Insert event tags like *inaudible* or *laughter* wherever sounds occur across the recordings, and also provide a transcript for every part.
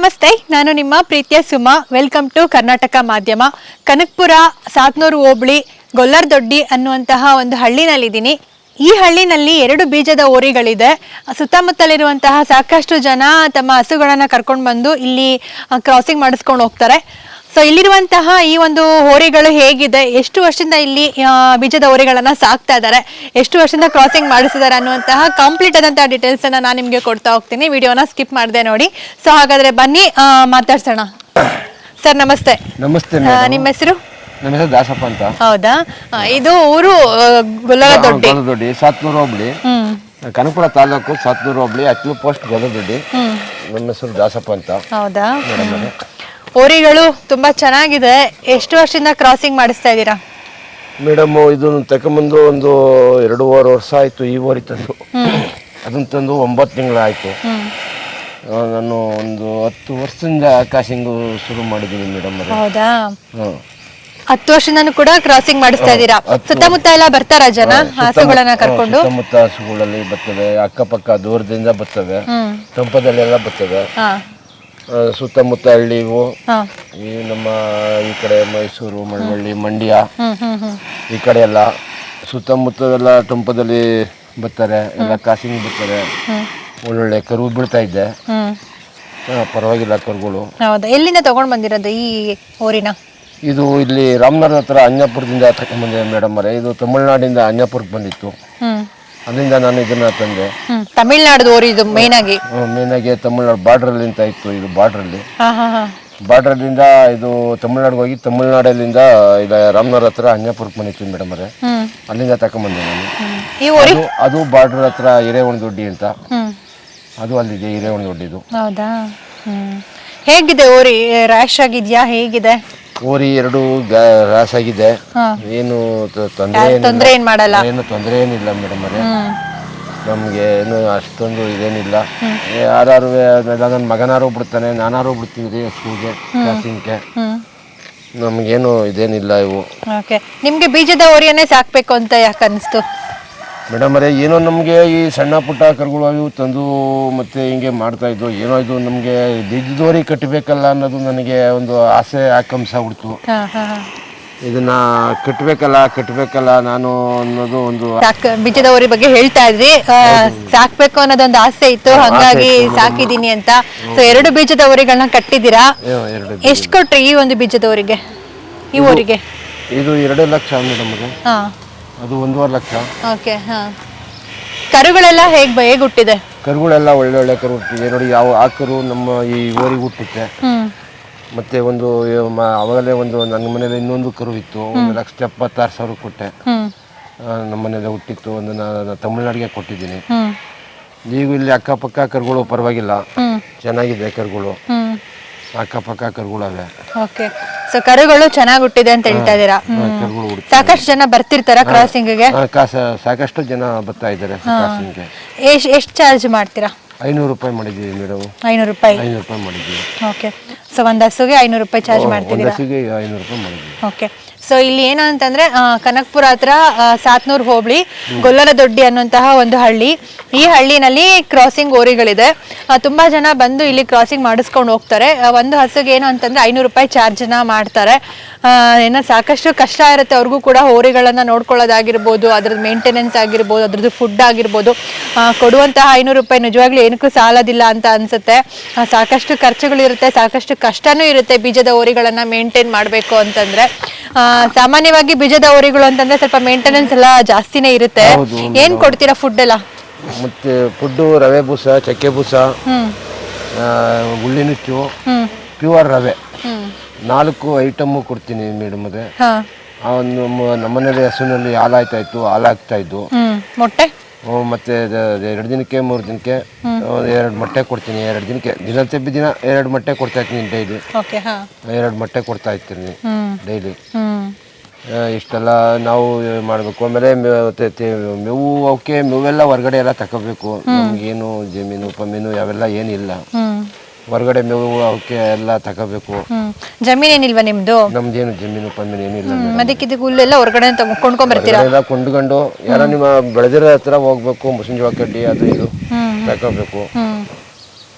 ನಮಸ್ತೆ, ನಾನು ನಿಮ್ಮ ಪ್ರೀತಿಯ ಸುಮಾ. ವೆಲ್ಕಮ್ ಟು ಕರ್ನಾಟಕ ಮಾಧ್ಯಮ. ಕನಕಪುರ, ಸಾತ್ನೂರು ಹೋಬಳಿ, ಗೊಲ್ಲರ್ದೊಡ್ಡಿ ಅನ್ನುವಂತಹ ಒಂದು ಹಳ್ಳಿನಲ್ಲಿದ್ದೀನಿ. ಈ ಹಳ್ಳಿನಲ್ಲಿ ಎರಡು ಬೀಜದ ಓರಿಗಳಿದೆ. ಸುತ್ತಮುತ್ತಲಿರುವಂತಹ ಸಾಕಷ್ಟು ಜನ ತಮ್ಮ ಹಸುಗಳನ್ನು ಕರ್ಕೊಂಡು ಬಂದು ಇಲ್ಲಿ ಕ್ರಾಸಿಂಗ್ ಮಾಡಿಸ್ಕೊಂಡು ಹೋಗ್ತಾರೆ. ಸೊ ಇಲ್ಲಿರುವಂತಹ ಈ ಒಂದು ಹೋರಿಗಳು ಹೇಗಿದೆ? ಎಷ್ಟು ವರ್ಷದಿಂದ ಇಲ್ಲಿ ಬೀಜದ ಹೋರಿಗಳನ್ನ ಸಾಕ್ತಾ ಇದ್ದಾರೆ? ಎಷ್ಟು ವರ್ಷದಿಂದ ಕ್ರಾಸಿಂಗ್ ಮಾಡಿಸಿದ್ದಾರೆ ಅನ್ನುವಂತಹ ಕಂಪ್ಲೀಟ್ ಆದಂತಹ ಡೀಟೇಲ್ಸ್ ಅನ್ನ ನಾನು ನಿಮಗೆ ಕೊಡ್ತಾ ಹೋಗ್ತೀನಿ. ವಿಡಿಯೋನ ಸ್ಕಿಪ್ ಮಾಡಿದೆ ನೋಡಿ. ಸೊ ಹಾಗಾದ್ರೆ ಬನ್ನಿ ಮಾತಾಡ್ಸೋಣ. ಸರ್ ನಮಸ್ತೆ. ನಮಸ್ತೆ ನಿಮ್ಮ ಹೆಸರು? ನಮ್ಮ ಹೆಸರು ದಾಸಪ್ಪ ಅಂತ. ಹೌದಾ? ಇದು ಊರು ಗೊಲ್ಲರದೊಡ್ಡಿ. ಗೊಲದೊಡ್ಡಿ ಸಾತ್ನೂರು ಹೋಬಳಿ. ಕನಕಪುರ ತಾಲೂಕು ಸಾತ್ನೂರು ಹೋಬಳಿ ಅಚ್ಚಲು ಪೋಸ್ಟ್ ಗೊಲ್ಲದೊಡ್ಡಿ ನಮ್ಮ ಹೆಸರು ದಾಸಪ್ಪ ಅಂತ. ಹೌದಾ? ಹೋರಿಗಳು ತುಂಬಾ ಚೆನ್ನಾಗಿದೆ. ಎಷ್ಟು ವರ್ಷದಿಂದ ಕ್ರಾಸಿಂಗ್ ಮಾಡಿಸ್ತಾ ಇದ್ದೀರಾ? ಮೇಡಮ್ ಇದನ್ನು ತಗೊಂಬಂದು ಒಂದು ಎರಡೂವರೆ ವರ್ಷ ಆಯಿತು ಈ ಓರಿ ತಂದು. ಅದನ್ನ ತಂದು ಒಂಬತ್ತು ತಿಂಗಳಾಯಿತು. ನಾನು ಒಂದು ಹತ್ತು ವರ್ಷದಿಂದ ಕ್ರಾಸಿಂಗ್ ಶುರು ಮಾಡಿದ್ದೀನಿ ಮೇಡಮ್ ಹೌದಾ? ಹಾಂ. ಹತ್ತು ವರ್ಷದಿಂದ ಕೂಡ ಕ್ರಾಸಿಂಗ್ ಮಾಡಿಸ್ತಾ ಇದ್ದೀರಾ? ಸುತ್ತಮುತ್ತ ಎಲ್ಲ ಬರ್ತಾರ ಜನ ಹಸುಗಳನ್ನ ಕರ್ಕೊಂಡು? ಸುತ್ತಮುತ್ತ ಹಸುಗಳಲ್ಲಿ ಬರ್ತವೆ ಅಕ್ಕಪಕ್ಕ ದೂರದಿಂದ ಬರ್ತವೆ ತಂಪದಲ್ಲಿ ತಂಪದಲ್ಲೆಲ್ಲ ಬರ್ತವೆ. ಸುತ್ತಮುತ್ತ ಹಳ್ಳಿವು ಇವು ಈ ನಮ್ಮ ಈ ಕಡೆ ಮೈಸೂರು ಮಳವಳ್ಳಿ ಮಂಡ್ಯ ಈ ಕಡೆ ಎಲ್ಲ ಸುತ್ತಮುತ್ತಲೆಲ್ಲ ಟೊಂಪದಲ್ಲಿ ಬರ್ತಾರೆ ಎಲ್ಲ ಕಾಸಿಂಗ್ ಬರ್ತಾರೆ. ಒಳ್ಳೊಳ್ಳೆ ಕರು ಬೀಳ್ತಾ ಇದ್ದೆ ಪರವಾಗಿಲ್ಲ ಕರುಗಳು. ಹೌದಾ? ಎಲ್ಲಿಂದ ತಗೊಂಡ್ ಬಂದಿರೋದು ಈ ಊರಿನ? ಇದು ಇಲ್ಲಿ ರಾಮನಗರ ಹತ್ರ ಅಂಜಾಪುರದಿಂದ ತಗೊಂಡ್ಬಂದಿದೆ ಮೇಡಮ್ ಅವರೇ. ಇದು ತಮಿಳ್ನಾಡಿಂದ ಅಂಜಾಪುರಕ್ಕೆ ಬಂದಿತ್ತು. ಅಲ್ಲಿಂದ ನಾನು ಇದನ್ನ ತಂದೆ. ತಮಿಳ್ನಾಡು ಇದು ಮೇನ್ ಆಗಿ. ಮೇನಾಗಿ ತಮಿಳ್ನಾಡು ಬಾರ್ಡ್ರಲ್ಲಿ ಅಂತ ಇತ್ತು ಇದು ಬಾರ್ಡ್ರಲ್ಲಿ ಹಾ ಹಾ ಹಾ. ಬಾರ್ಡ್ರಲ್ಲಿಂದ ಇದು ತಮಿಳ್ನಾಡಿಗೆ ಹೋಗಿ ತಮಿಳ್ನಾಡಲ್ಲಿಂದ ಇದು ರಾಮನಗರ ಹತ್ರ ಅನ್ಯಾಪುರಕ್ಕೆ ಬಂದಿತ್ತು ಮೇಡಮ್ ಅವರೇ. ಅಲ್ಲಿಂದ ತಕೊಂಬಂದೆ ನಾನು. ಅದು ಅದು ಬಾರ್ಡರ್ ಹತ್ರ ಹಿರೇವಣದೊಡ್ಡಿ ಅಂತ. ಅದು ಅಲ್ಲಿದೆ ಹಿರೇವಣದೊಡ್ಡಿದು ಹೌದಾ? ಹ್ಮ್. ಹೇಗಿದೆ ಓರಿ ರ್ಯಾಶ್ ಆಗಿದ್ಯಾ? ಹೇಗಿದೆ? ಓರಿ ಎರಡು ರಾಸ್ ಆಗಿದೆ. ಏನು ತೊಂದರೆ ಏನ್ ಮಾಡಲ್ಲ? ಏನು ತೊಂದರೆ ಏನಿಲ್ಲ ಮೇಡಮ್ ಅವರೇ. ನಮ್ಗೆ ಏನು ಅಷ್ಟೊಂದು ಇದೇನಿಲ್ಲ. ಯಾರು ನನ್ನ ಮಗನಾರು ಬಿಡ್ತಾನೆ ನಾನಾರು ಬಿಡ್ತೀವಿ ಸ್ಕೂಲ್ಗೆ ಕ್ಲಾಸಿಂಗ್ಗೆ ನಮ್ಗೇನು ಇದೇನಿಲ್ಲ ಇವು. ನಿಮ್ಗೆ ಬೀಜದ ಓರಿಯನ್ನೇ ಸಾಕ್ಬೇಕು ಅಂತ ಯಾಕೆ ಅನಿಸ್ತು? ಮೇಡಮ್ ಅವರೇ ಏನೋ ನಮಗೆ ಈ ಸಣ್ಣ ಪುಟ್ಟ ಕರುಗಳು ಅವು ತಂದು ಮತ್ತೆ ಹಿಂಗೆ ಮಾಡ್ತಾ ಇದ್ದು ಏನೋ ಇದು ನಮಗೆ ದಿದ್ದೋರಿ ಕಟ್ಟಬೇಕಲ್ಲ ಅನ್ನೋದು ನನಗೆ ಒಂದು ಆಸೆ ಆಕಾಂಕ್ಷ ಹಾ ಇದನ್ನ ಕಟ್ಟಬೇಕಲ್ಲ ಕಟ್ಟಬೇಕಲ್ಲ ನಾನು ಅನ್ನೋದು ಒಂದು ಸಾಕ್ ಬೀಜದ ಬಗ್ಗೆ ಹೇಳ್ತಾ ಇದ್ರಿ. ಸಾಕ್ಬೇಕು ಅನ್ನೋದೊಂದು ಆಸೆ ಇತ್ತು. ಹಂಗಾಗಿ ಸಾಕಿದೀನಿ ಅಂತ. ಸೊ ಎರಡು ಬೀಜದವರಿಗಳನ್ನ ಕಟ್ಟಿದ್ದೀರಾ? ಎಷ್ಟು ಕೊಟ್ರಿ ಈ ಒಂದು ಬೀಜದವರಿಗೆ ಈ ಊರಿಗೆ ಇದು ಎರಡು ಲಕ್ಷ ಮೇಡಮ್ ಅದು ಒಂದೂವರೆ ಲಕ್ಷ. ಓಕೆ ಹಾ. ಕರುಗಳೆಲ್ಲ ಹೇಗ್ ಬ- ಹೇಗ್ ಹುಟ್ಟಿದೆ? ಕರುಗಳೆಲ್ಲ ಒಳ್ಳೆ ಒಳ್ಳೆ ಕರು ಹುಟ್ಟಿದೆ. ನೋಡಿ ಯಾವ ಆ ಕರು ನಮ್ಮ ಈ ಊರಿಗೆ ಹುಟ್ಟುತ್ತೆ ಹ್ಮ್. ಮತ್ತೆ ಒಂದು ಮ- ಅವಾಗಲೇ ಒಂದು ನನ್ನ ಮನೇಲಿ ಇನ್ನೊಂದು ಕರು ಇತ್ತು. ಒಂದು ಲಕ್ಷ ಎಪ್ಪತ್ತಾರು ಸಾವಿರ ಕೊಟ್ಟೆ. ಹ್ಮ್. ಆ, ನಮ್ಮ ಮನೇಲಿ ಹುಟ್ಟಿತ್ತು. ಒಂದು ನಾನು ತಮಿಳ್ನಾಡಿಗೆ ಕೊಟ್ಟಿದ್ದೀನಿ. ಹ್ಮ್. ಈಗ ಇಲ್ಲಿ ಅಕ್ಕಪಕ್ಕ ಕರುಗಳು ಪರವಾಗಿಲ್ಲ. ಹ್ಮ್. ಚೆನ್ನಾಗಿದೆ ಕರುಗಳು. ಹ್ಮ್. ಅಕ್ಕಪಕ್ಕ ಕರುಗಳವೆ. ಓಕೆ. ಸೊ ಕರುಗಳು ಚೆನ್ನಾಗಿ ಹುಟ್ಟಿದೆ ಅಂತ ಹೇಳ್ತಾ ಇದ್ದೀರಾ? ಸಾಕಷ್ಟು ಜನ ಬರ್ತಿರ್ತಾರ ಕ್ರಾಸಿಂಗ್ಗೆ ಕಾಸ ಸಾಕಷ್ಟು ಜನ ಬರ್ತಾ ಇದ್ದಾರೆ ಎಷ್ಟು ಚಾರ್ಜ್ ಮಾಡ್ತೀರಾ? ಐನೂರು ರೂಪಾಯಿ ಮಾಡಿದ್ದೀವಿ ಮೇಡಮ್ ಐನೂರು ರೂಪಾಯಿ? ಐನೂರು ರೂಪಾಯಿ ಮಾಡಿದ್ದೀವಿ. ಓಕೆ ಸೊ ಒಂದು ಹಸುಗೆ ಐನೂರು ರೂಪಾಯಿ ಚಾರ್ಜ್ ಒಂದು ಮಾಡ್ತಿದ್ದೀರಾ? ಹಸಿಗೆ ಐನೂರು ರೂಪಾಯಿ ಮಾಡಿದ್ದೀವಿ. ಓಕೆ ಸೊ ಇಲ್ಲಿ ಏನು ಅಂತಂದ್ರೆ ಕನಕ್ಪುರ ಹತ್ರ ಸಾತ್ನೂರ್ ಹೋಬಳಿ, ಗೊಲ್ಲರ ದೊಡ್ಡಿ ಅನ್ನುವಂತಹ ಒಂದು ಹಳ್ಳಿ. ಈ ಹಳ್ಳಿನಲ್ಲಿ ಕ್ರಾಸಿಂಗ್ ಓರಿಗಳಿದೆ ತುಂಬಾ ಜನ ಬಂದು ಇಲ್ಲಿ ಕ್ರಾಸಿಂಗ್ ಮಾಡಿಸ್ಕೊಂಡು ಹೋಗ್ತಾರೆ. ಒಂದು ಹಸುಗೆ ಏನು ಅಂತಂದ್ರೆ ಐನೂರು ರೂಪಾಯಿ ಚಾರ್ಜ್ನ ಮಾಡ್ತಾರೆ. ಏನೋ ಸಾಕಷ್ಟು ಕಷ್ಟ ಇರುತ್ತೆ. ಅವ್ರಿಗೂ ಕೂಡ ಹೋರಿಗಳನ್ನ ನೋಡ್ಕೊಳ್ಳೋದಾಗಿರ್ಬೋದು ಅದ್ರದ್ದು ಮೇಂಟೆನೆನ್ಸ್ ಆಗಿರ್ಬೋದು ಅದ್ರದ್ದು ಫುಡ್ ಆಗಿರ್ಬೋದು. ಕೊಡುವಂತಹ ಐನೂರು ರೂಪಾಯಿ ನಿಜವಾಗ್ಲೂ ಏನಕ್ಕೂ ಸಾಲದಿಲ್ಲ ಅಂತ ಅನ್ಸುತ್ತೆ. ಸಾಕಷ್ಟು ಖರ್ಚುಗಳಿರುತ್ತೆ ಸಾಕಷ್ಟು ಕಷ್ಟನೂ ಇರುತ್ತೆ ಬೀಜದ ಹೋರಿಗಳನ್ನ ಮೇಂಟೈನ್ ಮಾಡಬೇಕು ಅಂತಂದ್ರೆ. ಸಾಮಾನ್ಯವಾಗಿ ಬೀಜದ ಹೋರಿಗಳು ಅಂತಂದ್ರೆ ಸ್ವಲ್ಪ ಮೇಂಟೆನೆನ್ಸ್ ಎಲ್ಲ ಜಾಸ್ತಿನೇ ಇರುತ್ತೆ. ಏನ್ ಕೊಡ್ತೀರಾ ಫುಡ್ ಎಲ್ಲ? ಮತ್ತೆ ಫುಡ್ ರವೆ ಬೂಸ ಚಕ್ಕೆ ಬೂಸ ಉಳ್ಳಿ ನುಚ್ಚು ಪ್ಯೂರ್ ರವೆ. ನಾಲ್ಕು ಐಟಮ್ಮು ಕೊಡ್ತೀನಿ ಮೇಡಮ್ ಅದೇ. ಹಾ. ಆ ಒಂದು ನಮ್ಮನೇಲಿ ಹಸುವಿನಲ್ಲಿ ಹಾಲು ಆಯ್ತಾ ಇತ್ತು ಹಾಲು ಆಗ್ತಾ ಇದ್ದು. ಹ್ಮ್ ಮೊಟ್ಟೆ? ಹ್ಮ್, ಮತ್ತೆ ಎರಡು ದಿನಕ್ಕೆ ಮೂರು ದಿನಕ್ಕೆ ಎರಡು ಮೊಟ್ಟೆ ಕೊಡ್ತೀನಿ ಎರಡು ದಿನಕ್ಕೆ. ದಿನ ತೆಬ್ಬಿ ದಿನ ಎರಡು ಮೊಟ್ಟೆ ಕೊಡ್ತಾ ಇರ್ತೀನಿ ಡೈಲಿ. ಓಕೆ ಹಾ. ಎರಡು ಮೊಟ್ಟೆ ಕೊಡ್ತಾ ಇರ್ತೀನಿ ಹ್ಮ್. ಡೈಲಿ. ಹ್ಮ್. ಇಷ್ಟೆಲ್ಲ ನಾವು ಮಾಡಬೇಕು. ಆಮೇಲೆ ಮೇ- ತೆ- ತೆ- ಮೇವು ಅವಕ್ಕೆ ಮೇವೆಲ್ಲ ಹೊರಗಡೆ ಎಲ್ಲ ತಗೋಬೇಕು ನಮಗೇನು ಜಮೀನು ಪಮೀನು ಅವೆಲ್ಲ ಏನಿಲ್ಲ. ಹ್ಮ್. ಹೊರಗಡೆ ಮೇವು ಅವಕ್ಕೆ ಎಲ್ಲ ತಗೋಬೇಕು. ಹ್ಮ್. ಜಮೀನ್ ಏನಿಲ್ವಾ ನಿಮ್ದು? ನಮ್ದೇನು ಜಮೀನು ಪಮೀನು ಏನಿಲ್ಲ ಹ್ಮ್, ಅದಕ್ಕೆ ಇದಕ್ಕೆ ಹುಲ್ಲೆಲ್ಲ ಹೊರಗಡೆ ಕೊಂಡ್ಕೊಂಡ್ ಬರ್ತೀರಾ ಎಲ್ಲ ಕೊಂಡ್ಕೊಂಡು ಯಾರೋ ನಿಮ್ಮ ಬೆಳೆದಿರೋ ಹತ್ರ ಹೋಗ್ಬೇಕು ಮುಸಿಂಜೋಳ ಕಡ್ಡಿ ಅದು ಇದು ಹ್ಮ್. ತಗೋಬೇಕು. ಹ್ಮ್.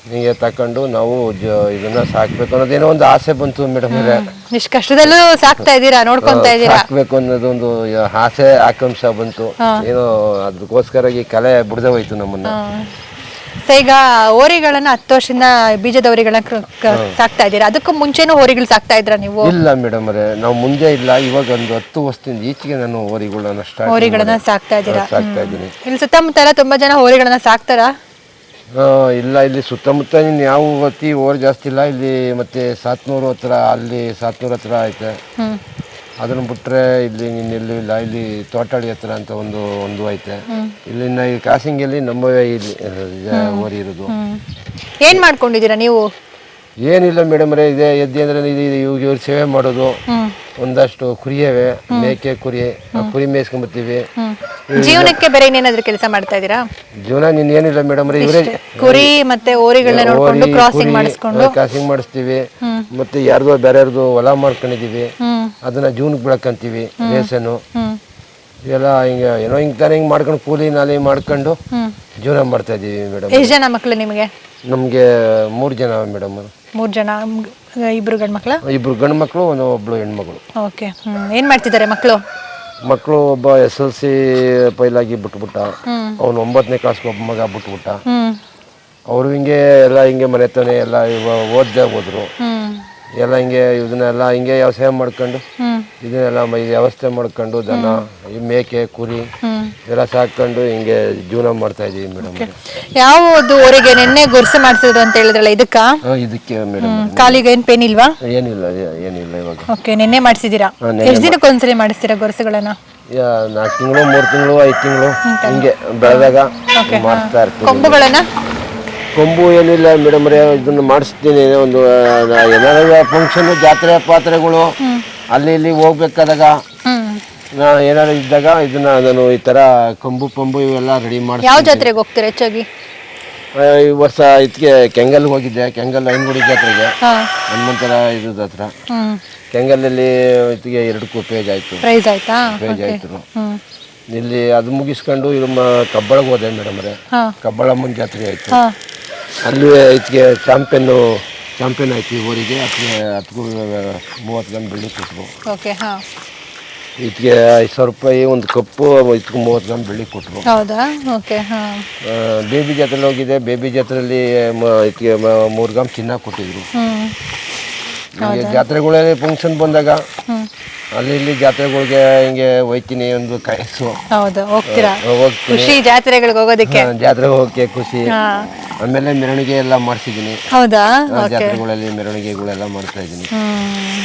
ಹಿಂಗೆ ತಕೊಂಡು ನಾವು ಜ ಇದನ್ನ ಸಾಕ್ಬೇಕು ಅನ್ನೋದೇನೋ ಒಂದು ಆಸೆ ಬಂತು ಮೇಡಮ್ ಅವರೇ. ಇಷ್ಟು ಕಷ್ಟದಲ್ಲೂ ಸಾಕ್ತಾ ಇದ್ದೀರಾ? ನೋಡ್ಕೊಂತಾ ಇದ್ದೀರಾ? ಸಾಕ್ಬೇಕು ಅನ್ನೋದೊಂದು ಆಸೆ ಆಕಾಂಕ್ಷ ಬಂತು. ಏನೋ ಅದಕ್ಕೋಸ್ಕರ ಈ ಕಲೆ ಬಿಡದೆ ಹೋಯ್ತು ನಮ್ಮನ್ನ. ಸೊ ಈಗ ಹೋರಿಗಳನ್ನ ಹತ್ತು ವರ್ಷದಿಂದ ಬೀಜದ ಹೋರಿಗಳನ್ನ ಸಾಕ್ತಾ ಇದ್ದೀರಾ? ಅದಕ್ಕೂ ಮುಂಚೆನೂ ಹೋರಿಗಳು ಸಾಕ್ತಾ ಇದ್ರ ನೀವು? ಇಲ್ಲ ಮೇಡಮ್ ಅವರೇ ನಾವು ಮುಂದೆ ಇಲ್ಲ. ಇವಾಗ ಒಂದು ಹತ್ತು ವರ್ಷದಿಂದ ಈಚೆಗೆ ನಾನು ಹೋರಿಗಳನ್ನ ಹೋರಿಗಳನ್ನ ಸಾಕ್ತಾ ಇದ್ದೀರಾ? ಸಾಕ್ತಾ ಇದ್ದೀನಿ. ಇಲ್ಲಿ ಸುತ್ತಮುತ್ತ ಎಲ್ಲ ತುಂಬಾ ಜನ ಹೋರಿಗಳನ್ನ ಸಾಕ್ತಾರ? ಆ, ಇಲ್ಲ ಇಲ್ಲಿ ಸುತ್ತಮುತ್ತ ಇನ್ನು ಯಾವ ಹೋರ್ ಓರ್ ಜಾಸ್ತಿ ಇಲ್ಲ. ಇಲ್ಲಿ ಮತ್ತೆ ಸಾತ್ನೂರು ಹತ್ರ ಅಲ್ಲಿ ಸಾತ್ನೂರು ಹತ್ರ ಐತೆ. ಹ್ಮ್. ಅದನ್ನ ಬಿಟ್ಟರೆ ಇಲ್ಲಿ ಇನ್ನೆಲ್ಲೂ ಇಲ್ಲ ಇಲ್ಲಿ ತೋಟಾಳಿ ಹತ್ರ ಅಂತ ಒಂದು ಒಂದು ಐತೆ. ಇಲ್ಲಿನ ಈ ಕಾಸಿಂಗಲ್ಲಿ ನಮ್ಮವೇ ಇಲ್ಲಿ ಆ, ಓರಿ ಇರೋದು. ಏನ್ ಮಾಡ್ಕೊಂಡಿದ್ದೀರಾ ನೀವು? ಏನಿಲ್ಲ ಮೇಡಮ್ ರೇ ಇದೆ ಎದ್ದೆ ಅಂದ್ರೆ ಇದು ಇವ್ರು ಸೇವೆ ಮಾಡೋದು. ಒಂದಷ್ಟು ಕುರಿಯವೆ ಮೇಕೆ ಕುರಿ ಆ ಕುರಿ ಮೇಯಿಸ್ಕೊಂಬರ್ತೀವಿ ಜೀವನಕ್ಕೆ ಬೇರೆ ಇನ್ನೇನಾದ್ರೂ ಕೆಲಸ ಮಾಡ್ತಾ ಇದ್ದೀರಾ? ಜೀವನ ನೀನ್ ಏನಿಲ್ಲ ಮೇಡಮ್ ರೇ ಇವರೇ ಕುರಿ ಮತ್ತೆ ಓರಿಗಳನ್ನ ನೋಡ್ಕೊಂಡು ಕ್ರಾಸಿಂಗ್ ಮಾಡಿಸ್ಕೊಂಡು. ಕ್ರಾಸಿಂಗ್ ಮಾಡಿಸ್ತೀವಿ. ಮತ್ತೆ ಯಾರ್ದೋ ಬೇರೆ ಯಾರ್ದು ಹೊಲ ಮಾಡ್ಕೊಂಡಿದೀವಿ. ಅದನ್ನ ಜೀವನಕ್ಕೆ ಬೆಳ್ಕೊಂತೀವಿ ರೇಸನ್ನು ಇವೆಲ್ಲ ಹಿಂಗೆ ಏನೋ ಹಿಂಗೆ ತಾನೇ ಹಿಂಗೆ ಮಾಡ್ಕೊಂಡು ಕೂಲಿ ನಾಲಿ ಮಾಡ್ಕೊಂಡು ಜೀವನ ಮಾಡ್ತಾ ಇದ್ದೀವಿ ಮೇಡಮ್ ಎಷ್ಟು ಜನ ಮಕ್ಕಳು ನಿಮಗೆ? ನಮಗೆ ಮೂರು ಜನ ಮೇಡಮ್ ಮೂರು ಜನ ಮ್, ಇಬ್ರು ಗಂಡ್ ಮಕ್ಳ? ಇಬ್ರು ಗಂಡು ಮಕ್ಕಳು ಒಂದು ಒಬ್ಳು ಹೆಣ್ಮಗಳು. ಓಕೆ ಏನು ಮಾಡ್ತಿದ್ದಾರೆ ಮಕ್ಕಳು ಮಕ್ಕಳು ಒಬ್ಬ ಎಸ್ ಎಲ್ ಸಿ ಪೈಲಾಗಿ ಬಿಟ್ಬಿಟ್ಟ. ಹ್ಮ್. ಅವನು ಒಂಬತ್ತನೇ ಕ್ಲಾಸ್ಗೆ ಒಬ್ಬ ಮಗ ಬಿಟ್ಬಿಟ್ಟ. ಅವರು ಹಿಂಗೆ ಎಲ್ಲ ಹಿಂಗೆ ಮನೆತನೆ ಎಲ್ಲ ಇವ ಓದ್ದೆ ಹೋದ್ರು. ಎಲ್ಲ ಹಿಂಗೆ ಇದನ್ನೆಲ್ಲ ಹಿಂಗೆ ವ್ಯವಸಾಯ ಮಾಡ್ಕೊಂಡು ಇದನ್ನೆಲ್ಲ ಮ- ವ್ಯವಸ್ಥೆ ಮಾಡ್ಕೊಂಡು ದನ ಈ ಮೇಕೆ ಕುರಿ ಎಲ್ಲ ಸಾಕೊಂಡು ಹಿಂಗೆ ಜೀವನ ಮಾಡ್ತಾ ಇದೀವಿ ಮೇಡಮ್ ಯಾವುದು ಅವರಿಗೆ ನಿನ್ನೆ ಗುರ್ಸೆ ಮಾಡಿಸಿದ್ರು ಅಂತ ಹೇಳಿದ್ರಲ್ಲ ಇದಕ್ಕ? ಇದಕ್ಕೆ ಮೇಡಮ್ ಕಾಲಿಗೆ ಏನ್ ಪೇನ್ ಇಲ್ವಾ? ಏನಿಲ್ಲ ಏನಿಲ್ಲ ಇವಾಗ. ಓಕೆ ನಿನ್ನೆ ಮಾಡಿಸಿದೀರಾ ಎಷ್ಟು ದಿನಕ್ಕೆ ಒಂದ್ಸರಿ ಮಾಡಿಸ್ತೀರಾ ಗೊರಸುಗಳನ್ನ? ನಾಲ್ಕು ತಿಂಗಳು ಮೂರು ತಿಂಗಳು ಐದು ತಿಂಗಳು ಹಿಂಗೆ ಬೆಳೆದಾಗ ಮಾಡ್ತಾ ಇರ್ತೀವಿ. ಕೊಂಬುಗಳನ್ನ? ಕೊಂಬು ಏನಿಲ್ಲ ಮೇಡಮ್ ಇದನ್ನ ಮಾಡಿಸ್ತೀನಿ. ಒಂದು ಏನಾದ್ರು ಫಂಕ್ಷನ್ ಜಾತ್ರೆ ಪಾತ್ರೆಗಳು ಅಲ್ಲಿ ಇಲ್ಲಿ ಹೋಗ್ಬೇಕಾದಾಗ ಹ್ಮ್ ನಾ ಏನಾರು ಇದ್ದಾಗ ಇದನ್ನ ನಾನು ಈ ತರ ಕೊಂಬು ಪಂಬು ಇವೆಲ್ಲ ರೆಡಿ ಮಾಡಿ ಯಾವ ಜಾತ್ರೆಗೆ ಹೋಗ್ತೀರಾ ಹೆಚ್ಚಾಗಿ? ಈ ವರ್ಷ ಇದಕ್ಕೆ ಕೆಂಗಲ್ ಹೋಗಿದ್ದೆ ಕೆಂಗಲ್ ಐನಗುಡಿ ಜಾತ್ರೆಗೆ. ಹನುಮಂತರ ಇದು ಹತ್ರ ಹ್ಮ್. ಕೆಂಗಲಲ್ಲಿ ಇದಕ್ಕೆ ಎರಡು ಪೇಜ್ ಆಯ್ತು. ಪ್ರೈಸ್ ಆಯ್ತಾ? ಪೇಜ್ ಆಯ್ತು. ಇಲ್ಲಿ ಅದು ಮುಗಿಸ್ಕೊಂಡು ಇದು ಕಬ್ಬಳಗೆ ಹೋದೆ ಮೇಡಮ್ ಅವರೇ. ಕಬ್ಬಳಮ್ಮನ ಜಾತ್ರೆ ಆಯ್ತು. ಅಲ್ಲಿ ಇದಕ್ಕೆ ಚಾಂಪಿಯನ್ನು ಚಾಂಪಿಯನ್ ಆಯ್ತು ಈ ಊರಿಗೆ. ಅದಕ್ಕೆ ಹತ್ತು ಮೂವತ್ತು ಗಂಟೆ ಬೆಳ್ಳಿ ಕೊಟ್ಟರು. ಓಕೆ ಹಾ. ಇದಕ್ಕೆ ಐದು ಸಾವಿರ ರೂಪಾಯಿ ಒಂದು ಕಪ್ಪು ಇದಕ್ಕೆ ಮೂವತ್ತು ಗ್ರಾಮ್ ಬೆಳ್ಳಿ ಕೊಟ್ಟರು ಹೌದಾ? ಓಕೆ ಹಾ. ಬೇಬಿ ಜಾತ್ರೆಲಿ ಹೋಗಿದೆ ಬೇಬಿ ಜಾತ್ರೆಯಲ್ಲಿ ಇದಕ್ಕೆ ಮೂರು ಗ್ರಾಮ್ ಚಿನ್ನ ಕೊಟ್ಟಿದ್ರು. ಹ್ಮ್. ಹಿಂಗೆ ಜಾತ್ರೆಗಳಲ್ಲಿ ಫಂಕ್ಷನ್ ಬಂದಾಗ ಹ್ಮ್. ಅಲ್ಲಿ ಇಲ್ಲಿ ಜಾತ್ರೆಗಳಿಗೆ ಹಿಂಗೆ ಹೋಯ್ತೀನಿ ಒಂದು ಕಾಯಿಸು. ಹೌದು ಹೋಗ್ತೀರಾ? ಹೋಗ್ತೀನಿ. ಖುಷಿ ಜಾತ್ರೆಗಳಿಗೆ ಹೋಗೋದಕ್ಕೆ? ಜಾತ್ರೆಗೆ ಹೋಗಕ್ಕೆ ಖುಷಿ. ಹಾ. ಆಮೇಲೆ ಮೆರವಣಿಗೆ ಎಲ್ಲ ಮಾಡಿಸಿದ್ದೀನಿ. ಹೌದಾ? ಜಾತ್ರೆಗಳಲ್ಲಿ ಮೆರವಣಿಗೆಗಳೆಲ್ಲ ಮಾಡ್ತಾ ಇದ್ದೀನಿ. ಹ್ಮ್.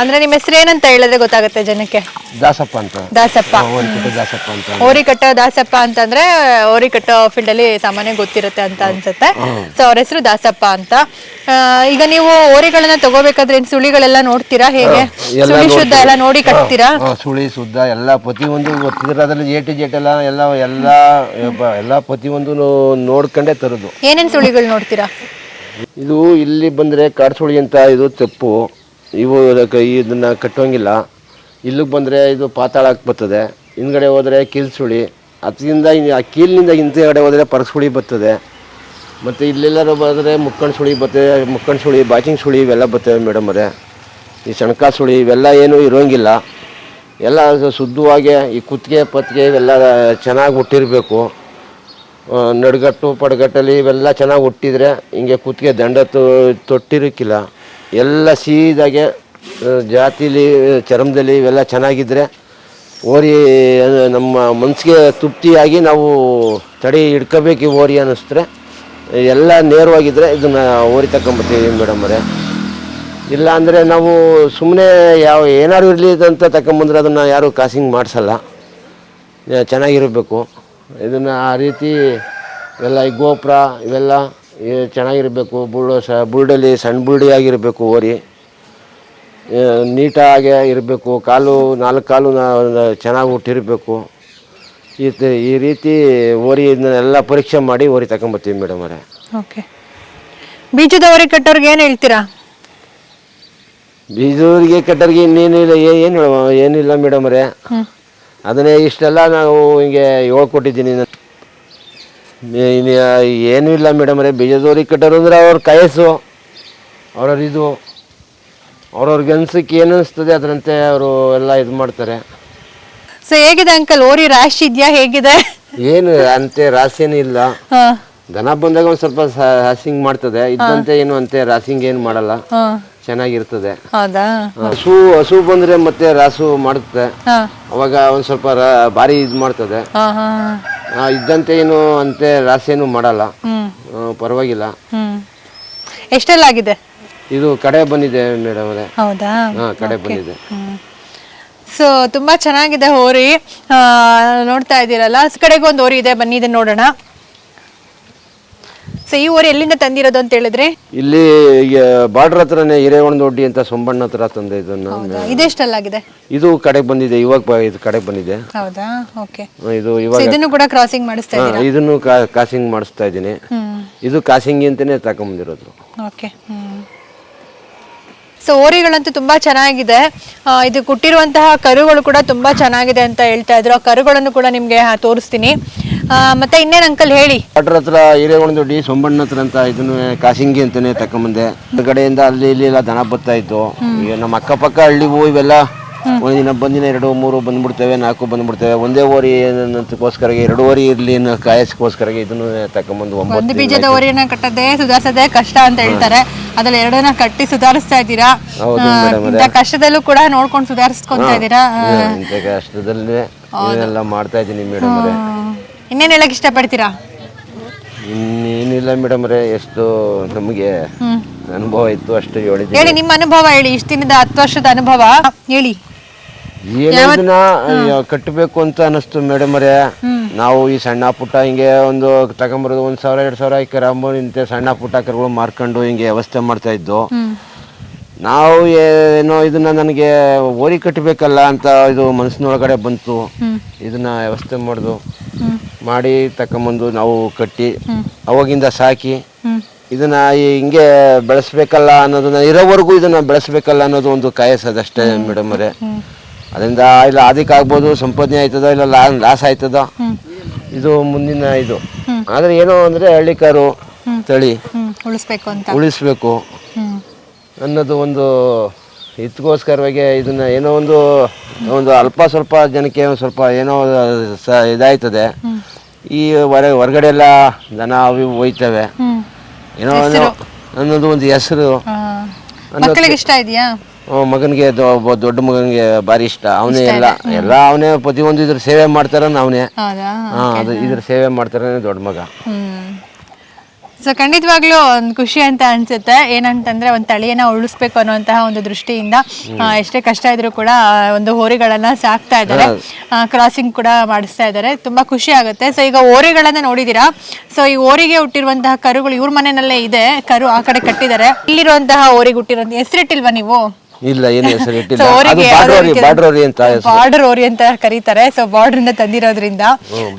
ಅಂದ್ರೆ ನಿಮ್ಮ ಹೆಸರು ಏನಂತ ಹೇಳಿದ್ರೆ ಗೊತ್ತಾಗುತ್ತೆ ಜನಕ್ಕೆ? ದಾಸಪ್ಪ ಅಂತ. ದಾಸಪ್ಪ. ಓರಿಕಟ್ಟ ದಾಸಪ್ಪ ಅಂತ. ಓರಿ ಕಟ್ಟೋ ದಾಸಪ್ಪ ಅಂತಂದ್ರೆ ಓರಿ ಕಟ್ಟೋ ಫೀಲ್ಡ್ ಅಲ್ಲಿ ಸಾಮಾನ್ಯ ಗೊತ್ತಿರುತ್ತೆ ಅಂತ ಅನ್ಸುತ್ತೆ. ಸೊ ಅವ್ರ ಹೆಸರು ದಾಸಪ್ಪ ಅಂತ. ಆ, ಈಗ ನೀವು ಓರಿಗಳನ್ನ ತಗೋಬೇಕಾದ್ರೆ ಏನ್ ಸುಳಿಗಳೆಲ್ಲ ನೋಡ್ತೀರಾ ಹೇಗೆ? ಎಲ್ಲ ಸುಳಿ ಶುದ್ಧ ಎಲ್ಲ ನೋಡಿ ಕಟ್ತೀರಾ? ಸುಳಿ ಶುದ್ಧ ಎಲ್ಲ ಪ್ರತಿಯೊಂದು ಗೊತ್ತಿದ್ರೆ ಅದ್ರಲ್ಲಿ ಏಟು ಜೇಟ್ ಜೆಟ್ ಎಲ್ಲ ಎಲ್ಲ ಎಲ್ಲ ಯಪ್ಪ, ಎಲ್ಲ ಪ್ರತಿಯೊಂದು ನೋಡ್ಕೊಂಡೇ ತರೋದು. ಏನೇನ್ ಸುಳಿಗಳು ನೋಡ್ತೀರಾ? ಇದು ಇಲ್ಲಿ ಬಂದ್ರೆ ಕಾಡ್ಸುಳಿ ಅಂತ ಇದು ತಪ್ಪು. ಇವು ಇದನ್ನ ಕಟ್ಟೋಂಗಿಲ್ಲ. ಇಲ್ಲಿಗೆ ಬಂದರೆ ಇದು ಪಾತಾಳಕ್ಕೆ ಬರ್ತದೆ. ಹಿಂದ್ಗಡೆ ಹೋದರೆ ಕೀಲ್ ಸುಳಿ ಅದರಿಂದ ಆ ಕೀಲಿನಿಂದ ಹಿಂದ್ಗಡೆ ಹೋದರೆ ಪರಸುಳಿ ಬರ್ತದೆ. ಮತ್ತು ಇಲ್ಲೆಲ್ಲರೂ ಬಂದರೆ ಮುಕ್ಕಣ್ ಸುಳಿ ಬರ್ತದೆ ಮುಕ್ಕಣ್ ಸುಳಿ ಬಾಚಿಂಗ್ ಸುಳಿ ಇವೆಲ್ಲ ಬರ್ತವೆ ಮೇಡಮ್ ಅವರೇ. ಈ ಸಣ್ಕ ಸುಳಿ ಇವೆಲ್ಲ ಏನೂ ಇರೋಂಗಿಲ್ಲ. ಎಲ್ಲ ಶುದ್ಧವಾಗಿ ಈ ಕುತ್ತಿಗೆ ಪತ್ತಿಗೆ ಇವೆಲ್ಲ ಚೆನ್ನಾಗಿ ಹುಟ್ಟಿರಬೇಕು. ನಡುಗಟ್ಟು ಪಡಗಟ್ಟಲ್ಲಿ ಇವೆಲ್ಲ ಚೆನ್ನಾಗಿ ಹುಟ್ಟಿದ್ರೆ ಹಿಂಗೆ ಕುತ್ತಿಗೆ ದಂಡ ತೊಟ್ಟಿರಕ್ಕಿಲ್ಲ ಎಲ್ಲ ಸೀದಾಗೆ ಜಾತಿಲಿ ಚರ್ಮದಲ್ಲಿ ಇವೆಲ್ಲ ಚೆನ್ನಾಗಿದ್ದರೆ ಓರಿ ನಮ್ಮ ಮನಸ್ಸಿಗೆ ತೃಪ್ತಿಯಾಗಿ ನಾವು ತಡಿ ಹಿಡ್ಕೋಬೇಕು ಓರಿ ಅನ್ನಿಸಿದ್ರೆ ಎಲ್ಲ ನೇರವಾಗಿದ್ದರೆ ಇದನ್ನು ಓರಿ ತಗೊಂಬರ್ತೀವಿ ಮೇಡಮ್ ಅವರೇ. ಇಲ್ಲ ಅಂದರೆ ನಾವು ಸುಮ್ಮನೆ ಯಾವ ಏನಾದ್ರು ಇರಲಿ ಅಂತ ತಗೊಂಬಂದ್ರೆ ಅದನ್ನು ಯಾರೂ ಕಾಸಿಂಗ್ ಮಾಡಿಸಲ್ಲ. ಚೆನ್ನಾಗಿರಬೇಕು. ಇದನ್ನು ಆ ರೀತಿ ಇವೆಲ್ಲ ಈ ಗೋಪುರ ಇವೆಲ್ಲ ಈ ಚೆನ್ನಾಗಿರಬೇಕು ಬುಳ್ಳು ಸ ಬುಲ್ಡಲ್ಲಿ ಸಣ್ಣ ಬುಲ್ಡಿ ಆಗಿರಬೇಕು ಓರಿ. ನೀಟಾಗಿ ಇರಬೇಕು ಕಾಲು ನಾಲ್ಕು ಕಾಲು ಚೆನ್ನಾಗಿ ಹುಟ್ಟಿರಬೇಕು. ಈ ಈ ರೀತಿ ಓರಿ ಇದನ್ನೆಲ್ಲ ಪರೀಕ್ಷೆ ಮಾಡಿ ಓರಿ ತಗೊಂಬರ್ತೀವಿ ಮೇಡಮ್ ಅವರೇ. ಓಕೆ. ಬೀಜದ ಓರಿ ಕಟ್ಟೋರ್ಗೆ ಏನು ಹೇಳ್ತೀರಾ? ಬೀಜವರಿಗೆ ಕಟ್ಟೋರಿಗೆ ಇನ್ನೇನಿಲ್ಲ ಏನು ಏನಿಲ್ಲ ಮೇಡಮ್ ಅವರೇ. ಅದನ್ನೇ ಇಷ್ಟೆಲ್ಲ ನಾವು ಹಿಂಗೆ ಹೇಳ್ಕೊಟ್ಟಿದ್ದೀನಿ. ನಾನು ಏನೂ ಇಲ್ಲ ಮೇಡಮ್ ರೀ. ಬೀಜದವ್ರಿಗೆ ಕಟ್ಟೋರು ಅಂದ್ರೆ ಅವ್ರ ಕಯಸ್ಸು ಅವ್ರವ್ರ ಇದು ಅವ್ರವ್ರಿಗೆ ಅನ್ಸಕ್ಕೆ ಏನು ಅನಿಸ್ತದೆ ಅದರಂತೆ ಅವರು ಎಲ್ಲ ಇದು ಮಾಡ್ತಾರೆ. ಸೊ ಹೇಗಿದೆ ಅಂಕಲ್? ಓರಿ ರಾಶಿ ಇದೆಯಾ? ಹೇಗಿದೆ? ಏನು ಅಂತೆ ರಾಶಿನೂ ಇಲ್ಲ. ಹಾ. ದನ ಬಂದಾಗ ಒಂದು ಸ್ವಲ್ಪ ರಾಸಿಂಗ್ ಮಾಡ್ತದೆ. ಇದ್ದಂತೆ ಏನು ಅಂತೆ ರಾಸಿಂಗ್ ಏನು ಮಾಡಲ್ಲ. ಹಾ. ಚೆನ್ನಾಗಿರ್ತದೆ. ಹೌದಾ? ಹಸು ಹಸು ಬಂದ್ರೆ ಮತ್ತೆ ರಾಸು ಮಾಡುತ್ತೆ. ಹಾ. ಅವಾಗ ಒಂದ್ ಸ್ವಲ್ಪ ರಾ- ಭಾರಿ ಇದು ಮಾಡ್ತದೆ. ಹಾ ಹಾ. ಆ, ಇದ್ದಂತೆ ಏನು ಅಂತೆ ರಾಸಿ ಏನು ಮಾಡಲ್ಲ. ಹ್ಮ್. ಆ, ಪರವಾಗಿಲ್ಲ. ಹ್ಮ್. ಎಷ್ಟೆಲ್ಲ ಆಗಿದೆ ಇದು ಕಡೆ ಬಂದಿದೆ ಮೇಡಮ್ ಅವರೇ. ಹೌದಾ? ಹಾಂ ಕಡೆ ಬಂದಿದೆ. ಸೊ ತುಂಬಾ ಚೆನ್ನಾಗಿದೆ ಹೋರಿ. ಆ, ನೋಡ್ತಾ ಇದ್ದೀರಲ್ಲ? ಕಡೆಗೆ ಒಂದು ಹೋರಿ ಇದೆ. ಬನ್ನಿ ಇದನ್ನ ನೋಡೋಣ. ಸೊ ಈ ಹೋರಿ ಎಲ್ಲಿಂದ ತಂದಿರೋದು ಅಂತ ಹೇಳಿದ್ರೆ? ಇಲ್ಲಿ ಬಾರ್ಡರ್ ಹತ್ರನೇ ಹಿರೇವಣದೊಡ್ಡಿ ಅಂತ ಸೊಂಬಣ್ಣ ಹತ್ರ ತಂದೆ ಇದನ್ನ. ಇದೆಷ್ಟಲ್ಲಾಗಿದೆ ಇದು ಕಡೆ ಬಂದಿದೆ ಇವಾಗ ಇದು ಕಡೆ ಬಂದಿದೆ. ಹೌದಾ? ಓಕೆ. ಇದು ಇವಾಗ ಇದನ್ನು ಕೂಡ ಕ್ರಾಸಿಂಗ್ ಮಾಡಿಸ್ತಾ ಇದ್ದೀರಾ? ಇದನ್ನು ಕ್ರಾಸಿಂಗ್ ಕಾಸಿಂಗ್ ಮಾಡಿಸ್ತಾ ಇದ್ದೀನಿ. ಇದು ಕಾಸಿಂಗ್ ಅಂತಾನೆ ತಗೊಂಬಂದಿರೋದು. ಓಕೆ ಸೊ ಓರಿಗಳಂತೂ ತುಂಬಾ ಚೆನ್ನಾಗಿದೆ. ಇದು ಕೊಟ್ಟಿರುವಂತಹ ಕರುಗಳು ಕೂಡ ತುಂಬಾ ಚೆನ್ನಾಗಿದೆ ಅಂತ ಹೇಳ್ತಾ ಇದ್ರು. ಆ ಕರುಗಳನ್ನು ಕೂಡ ನಿಮ್ಗೆ ತೋರಿಸ್ತೀನಿ. ಮತ್ತೆ ಇನ್ನೇನ್ ಅಂಕಲ್ ಹೇಳಿ? ಬಾರ್ಡರ್ ಹತ್ರ ಡಿ ಸೊಂಬಣ್ಣ ಹತ್ರ ಅಂತ ಇದನ್ನು ಕಾಸಿಂಗಿ ಅಂತಾನೆ ತಗೊಂಬಂದೆ ಕಡೆಯಿಂದ ಅಲ್ಲಿ ಇಲ್ಲಿ ಎಲ್ಲ ದನ ಬರ್ತಾ ಇತ್ತು. ಈಗ ನಮ್ಮ ಅಕ್ಕಪಕ್ಕ ಹಳ್ಳಿವು ಇವೆಲ್ಲ ಒಂದಿನ ಬಂದಿನ ಎರಡು ಮೂರು ಬಂದ್ಬಿಡ್ತೇವೆ ನಾಲ್ಕು ಬಂದ್ಬಿಡ್ತೇವೆ. ಒಂದೇ ಓರಿ ಏನಂತಕ್ಕೋಸ್ಕರ ಎರಡು ಓರಿ ಇರ್ಲಿ ಅನ್ನೋ ಕಾಯಸ್ಕೋಸ್ಕರ ಇದನ್ನು ತಗೊಂಬಂದು ಒಂದು ಒಂಬತ್ತು ಬೀಜದ ಓರಿಯನ್ನ ಕಟ್ಟದೆ ಸುಧಾರಿಸದೆ ಕಷ್ಟ ಅಂತ ಹೇಳ್ತಾರೆ. ಅದ್ರಲ್ಲಿ ಎರಡನ್ನ ಕಟ್ಟಿ ಸುಧಾರಿಸ್ತಾ ಇದ್ದೀರಾ? ಹೌದು ಆ, ಮೇಡಮ್ ಇಂಥ ಕಷ್ಟದಲ್ಲೂ ಕೂಡ ನೋಡ್ಕೊಂಡು ಸುಧಾರಿಸ್ಕೊಂತ ಇದ್ದೀರಾ? ಆ, ಇಂಥ ಕಷ್ಟದಲ್ಲೇ ಮಾಡ್ತಾ ಇದ್ದೀನಿ ಮೇಡಮ್ ಅವರೇ ಇನ್ನೇನ್ ಹೇಳಕ್ ಇಷ್ಟಪಡ್ತೀರಾ? ಇನ್ನೇನಿಲ್ಲ ಮೇಡಮ್ ರೇ ಎಷ್ಟು ನಮಗೆ ಹ್ಮ್. ಅನುಭವ ಇತ್ತು ಅಷ್ಟು ಹೇಳಿ ಹೇಳಿ ನಿಮ್ಮ ಅನುಭವ ಹೇಳಿ ಇಷ್ಟು ದಿನದ ಹತ್ತು ವರ್ಷದ ಅನುಭವ ಹೇಳಿ. ಏನೋ ಇದನ್ನ ಕಟ್ಟಬೇಕು ಅಂತ ಅನಿಸ್ತು ಮೇಡಮ್ ಅವರೇ ನಾವು ಈ ಸಣ್ಣ ಪುಟ್ಟ ಹಿಂಗೆ ಒಂದು ತಗೊಂಬರೋದು ಒಂದ್ ಸಾವಿರ ಎರಡ್ ಸಾವಿರ ಈ ಕರಾಂಬ ಇಂಥ ಸಣ್ಣ ಪುಟ್ಟ ಕರುಗಳು ಮಾರ್ಕೊಂಡು ಹಿಂಗೆ ವ್ಯವಸ್ಥೆ ಮಾಡ್ತಾ ಇದ್ದು. ಹ್ಮ್. ನಾವು ಏನೋ ಇದನ್ನ ನನಗೆ ಓರಿ ಕಟ್ಟಬೇಕಲ್ಲ ಅಂತ ಇದು ಮನಸ್ಸಿನೊಳಗಡೆ ಬಂತು. ಇದನ್ನ ವ್ಯವಸ್ಥೆ ಮಾಡೋದು. ಮಾಡಿ ತಗೊಂಬಂದು ನಾವು ಕಟ್ಟಿ ಅವಾಗಿಂದ ಸಾಕಿ. ಇದನ್ನ ಹಿಂಗೆ ಬೆಳೆಸ್ಬೇಕಲ್ಲ ಅನ್ನೋದನ್ನ ಇರೋವರೆಗೂ ಇದನ್ನ ಬೆಳೆಸ್ಬೇಕಲ್ಲ ಅನ್ನೋದು ಒಂದು ಕಾಯಸದಷ್ಟೇ ಮೇಡಮ್ ಅವರೇ. ಅದರಿಂದ ಇಲ್ಲ ಅದಕ್ಕೆ ಆಗ್ಬೋದು ಸಂಪಾದನೆ ಆಯ್ತದ ಇಲ್ಲ ಲಾ ಲಾಸ್ ಆಯ್ತದ. ಇದು ಮುಂದಿನ ಇದು. ಆದರೆ ಏನೋ ಅಂದ್ರೆ ಹಳ್ಳಿಕಾರು ತಳಿ. ಉಳಿಸ್ಬೇಕು ಅಂತ. ಉಳಿಸ್ಬೇಕು ಹ್ಮ್. ಅನ್ನೋದು ಒಂದು ಇದಕ್ಕೋಸ್ಕರವಾಗಿ ಇದನ್ನ ಏನೋ ಒಂದು ಒಂದು ಅಲ್ಪ ಸ್ವಲ್ಪ ಜನಕ್ಕೆ ಒಂದು ಸ್ವಲ್ಪ ಏನೋ ಸ ಇದಾಯ್ತದೆ. ಈ ಹೊರ ಹೊರಗಡೆ ಎಲ್ಲ ದನ ಅವು ಇವು ಹೋಯ್ತವೆ. ಏನೋ ಒಂದು ಅನ್ನೋದು ಒಂದು ಹೆಸರು. ಮಕ್ಕಳಿಗೆ ಇಷ್ಟ ಇದೆಯಾ? ಮಗನಿಗೆ ಒಬ್ಬ ದೊಡ್ಡ ಮಗನಿಗೆ ಭಾರಿ ಇಷ್ಟ. ಅವನೇ ಎಲ್ಲ ಎಲ್ಲ ಅವನೇ ಪ್ರತಿಯೊಂದು ಇದ್ರ ಸೇವೆ ಮಾಡ್ತಾರ ಅವನೇ. ಹೌದಾ? ಹಾ ಅದು ಇದ್ರ ಸೇವೆ ಮಾಡ್ತಾರನೆ ದೊಡ್ಡ ಮಗ. ಹ್ಮ್. ಸೊ ಖಂಡಿತವಾಗ್ಲೂ ಒಂದು ಖುಷಿ ಅಂತ ಅನ್ಸುತ್ತೆ. ಏನಂತಂದ್ರೆ ಒಂದು ತಳಿಯನ್ನ ಉಳಿಸ್ಬೇಕು ಅನ್ನುವಂತಹ ಒಂದು ದೃಷ್ಟಿಯಿಂದ ಎಷ್ಟೇ ಕಷ್ಟ ಇದ್ರು ಕೂಡ ಒಂದು ಹೋರಿಗಳನ್ನ ಸಾಕ್ತಾ ಇದ್ದಾರೆ. ಕ್ರಾಸಿಂಗ್ ಕೂಡ ಮಾಡಿಸ್ತಾ ಇದ್ದಾರೆ. ತುಂಬಾ ಖುಷಿ ಆಗುತ್ತೆ. ಸೊ ಈಗ ಹೋರಿಗಳನ್ನ ನೋಡಿದೀರಾ? ಸೊ ಈ ಓರಿಗೆ ಹುಟ್ಟಿರುವಂತಹ ಕರುಗಳು ಇವ್ರ ಮನೆಯಲ್ಲೇ ಇದೆ. ಕರು ಆ ಕಡೆ ಕಟ್ಟಿದ್ದಾರೆ. ಇಲ್ಲಿರುವಂತಹ ಹೋರಿಗೆ ಹುಟ್ಟಿರೋ ಹೆಸರಿಟ್ಟಿಲ್ವಾ ನೀವು? ಇಲ್ಲ ಏನು ಹೆಸರು ಇಟ್ಟಿಲ್ಲ. ಅದು ಬಾರ್ಡರ್ ಓರಿ ಅಂತ ಬಾರ್ಡರ್ ಓರಿ ಅಂತ ಕರೀತಾರೆ. ಸೊ ಬಾರ್ಡರ್ ಇಂದ ತಂದಿರೋದ್ರಿಂದ.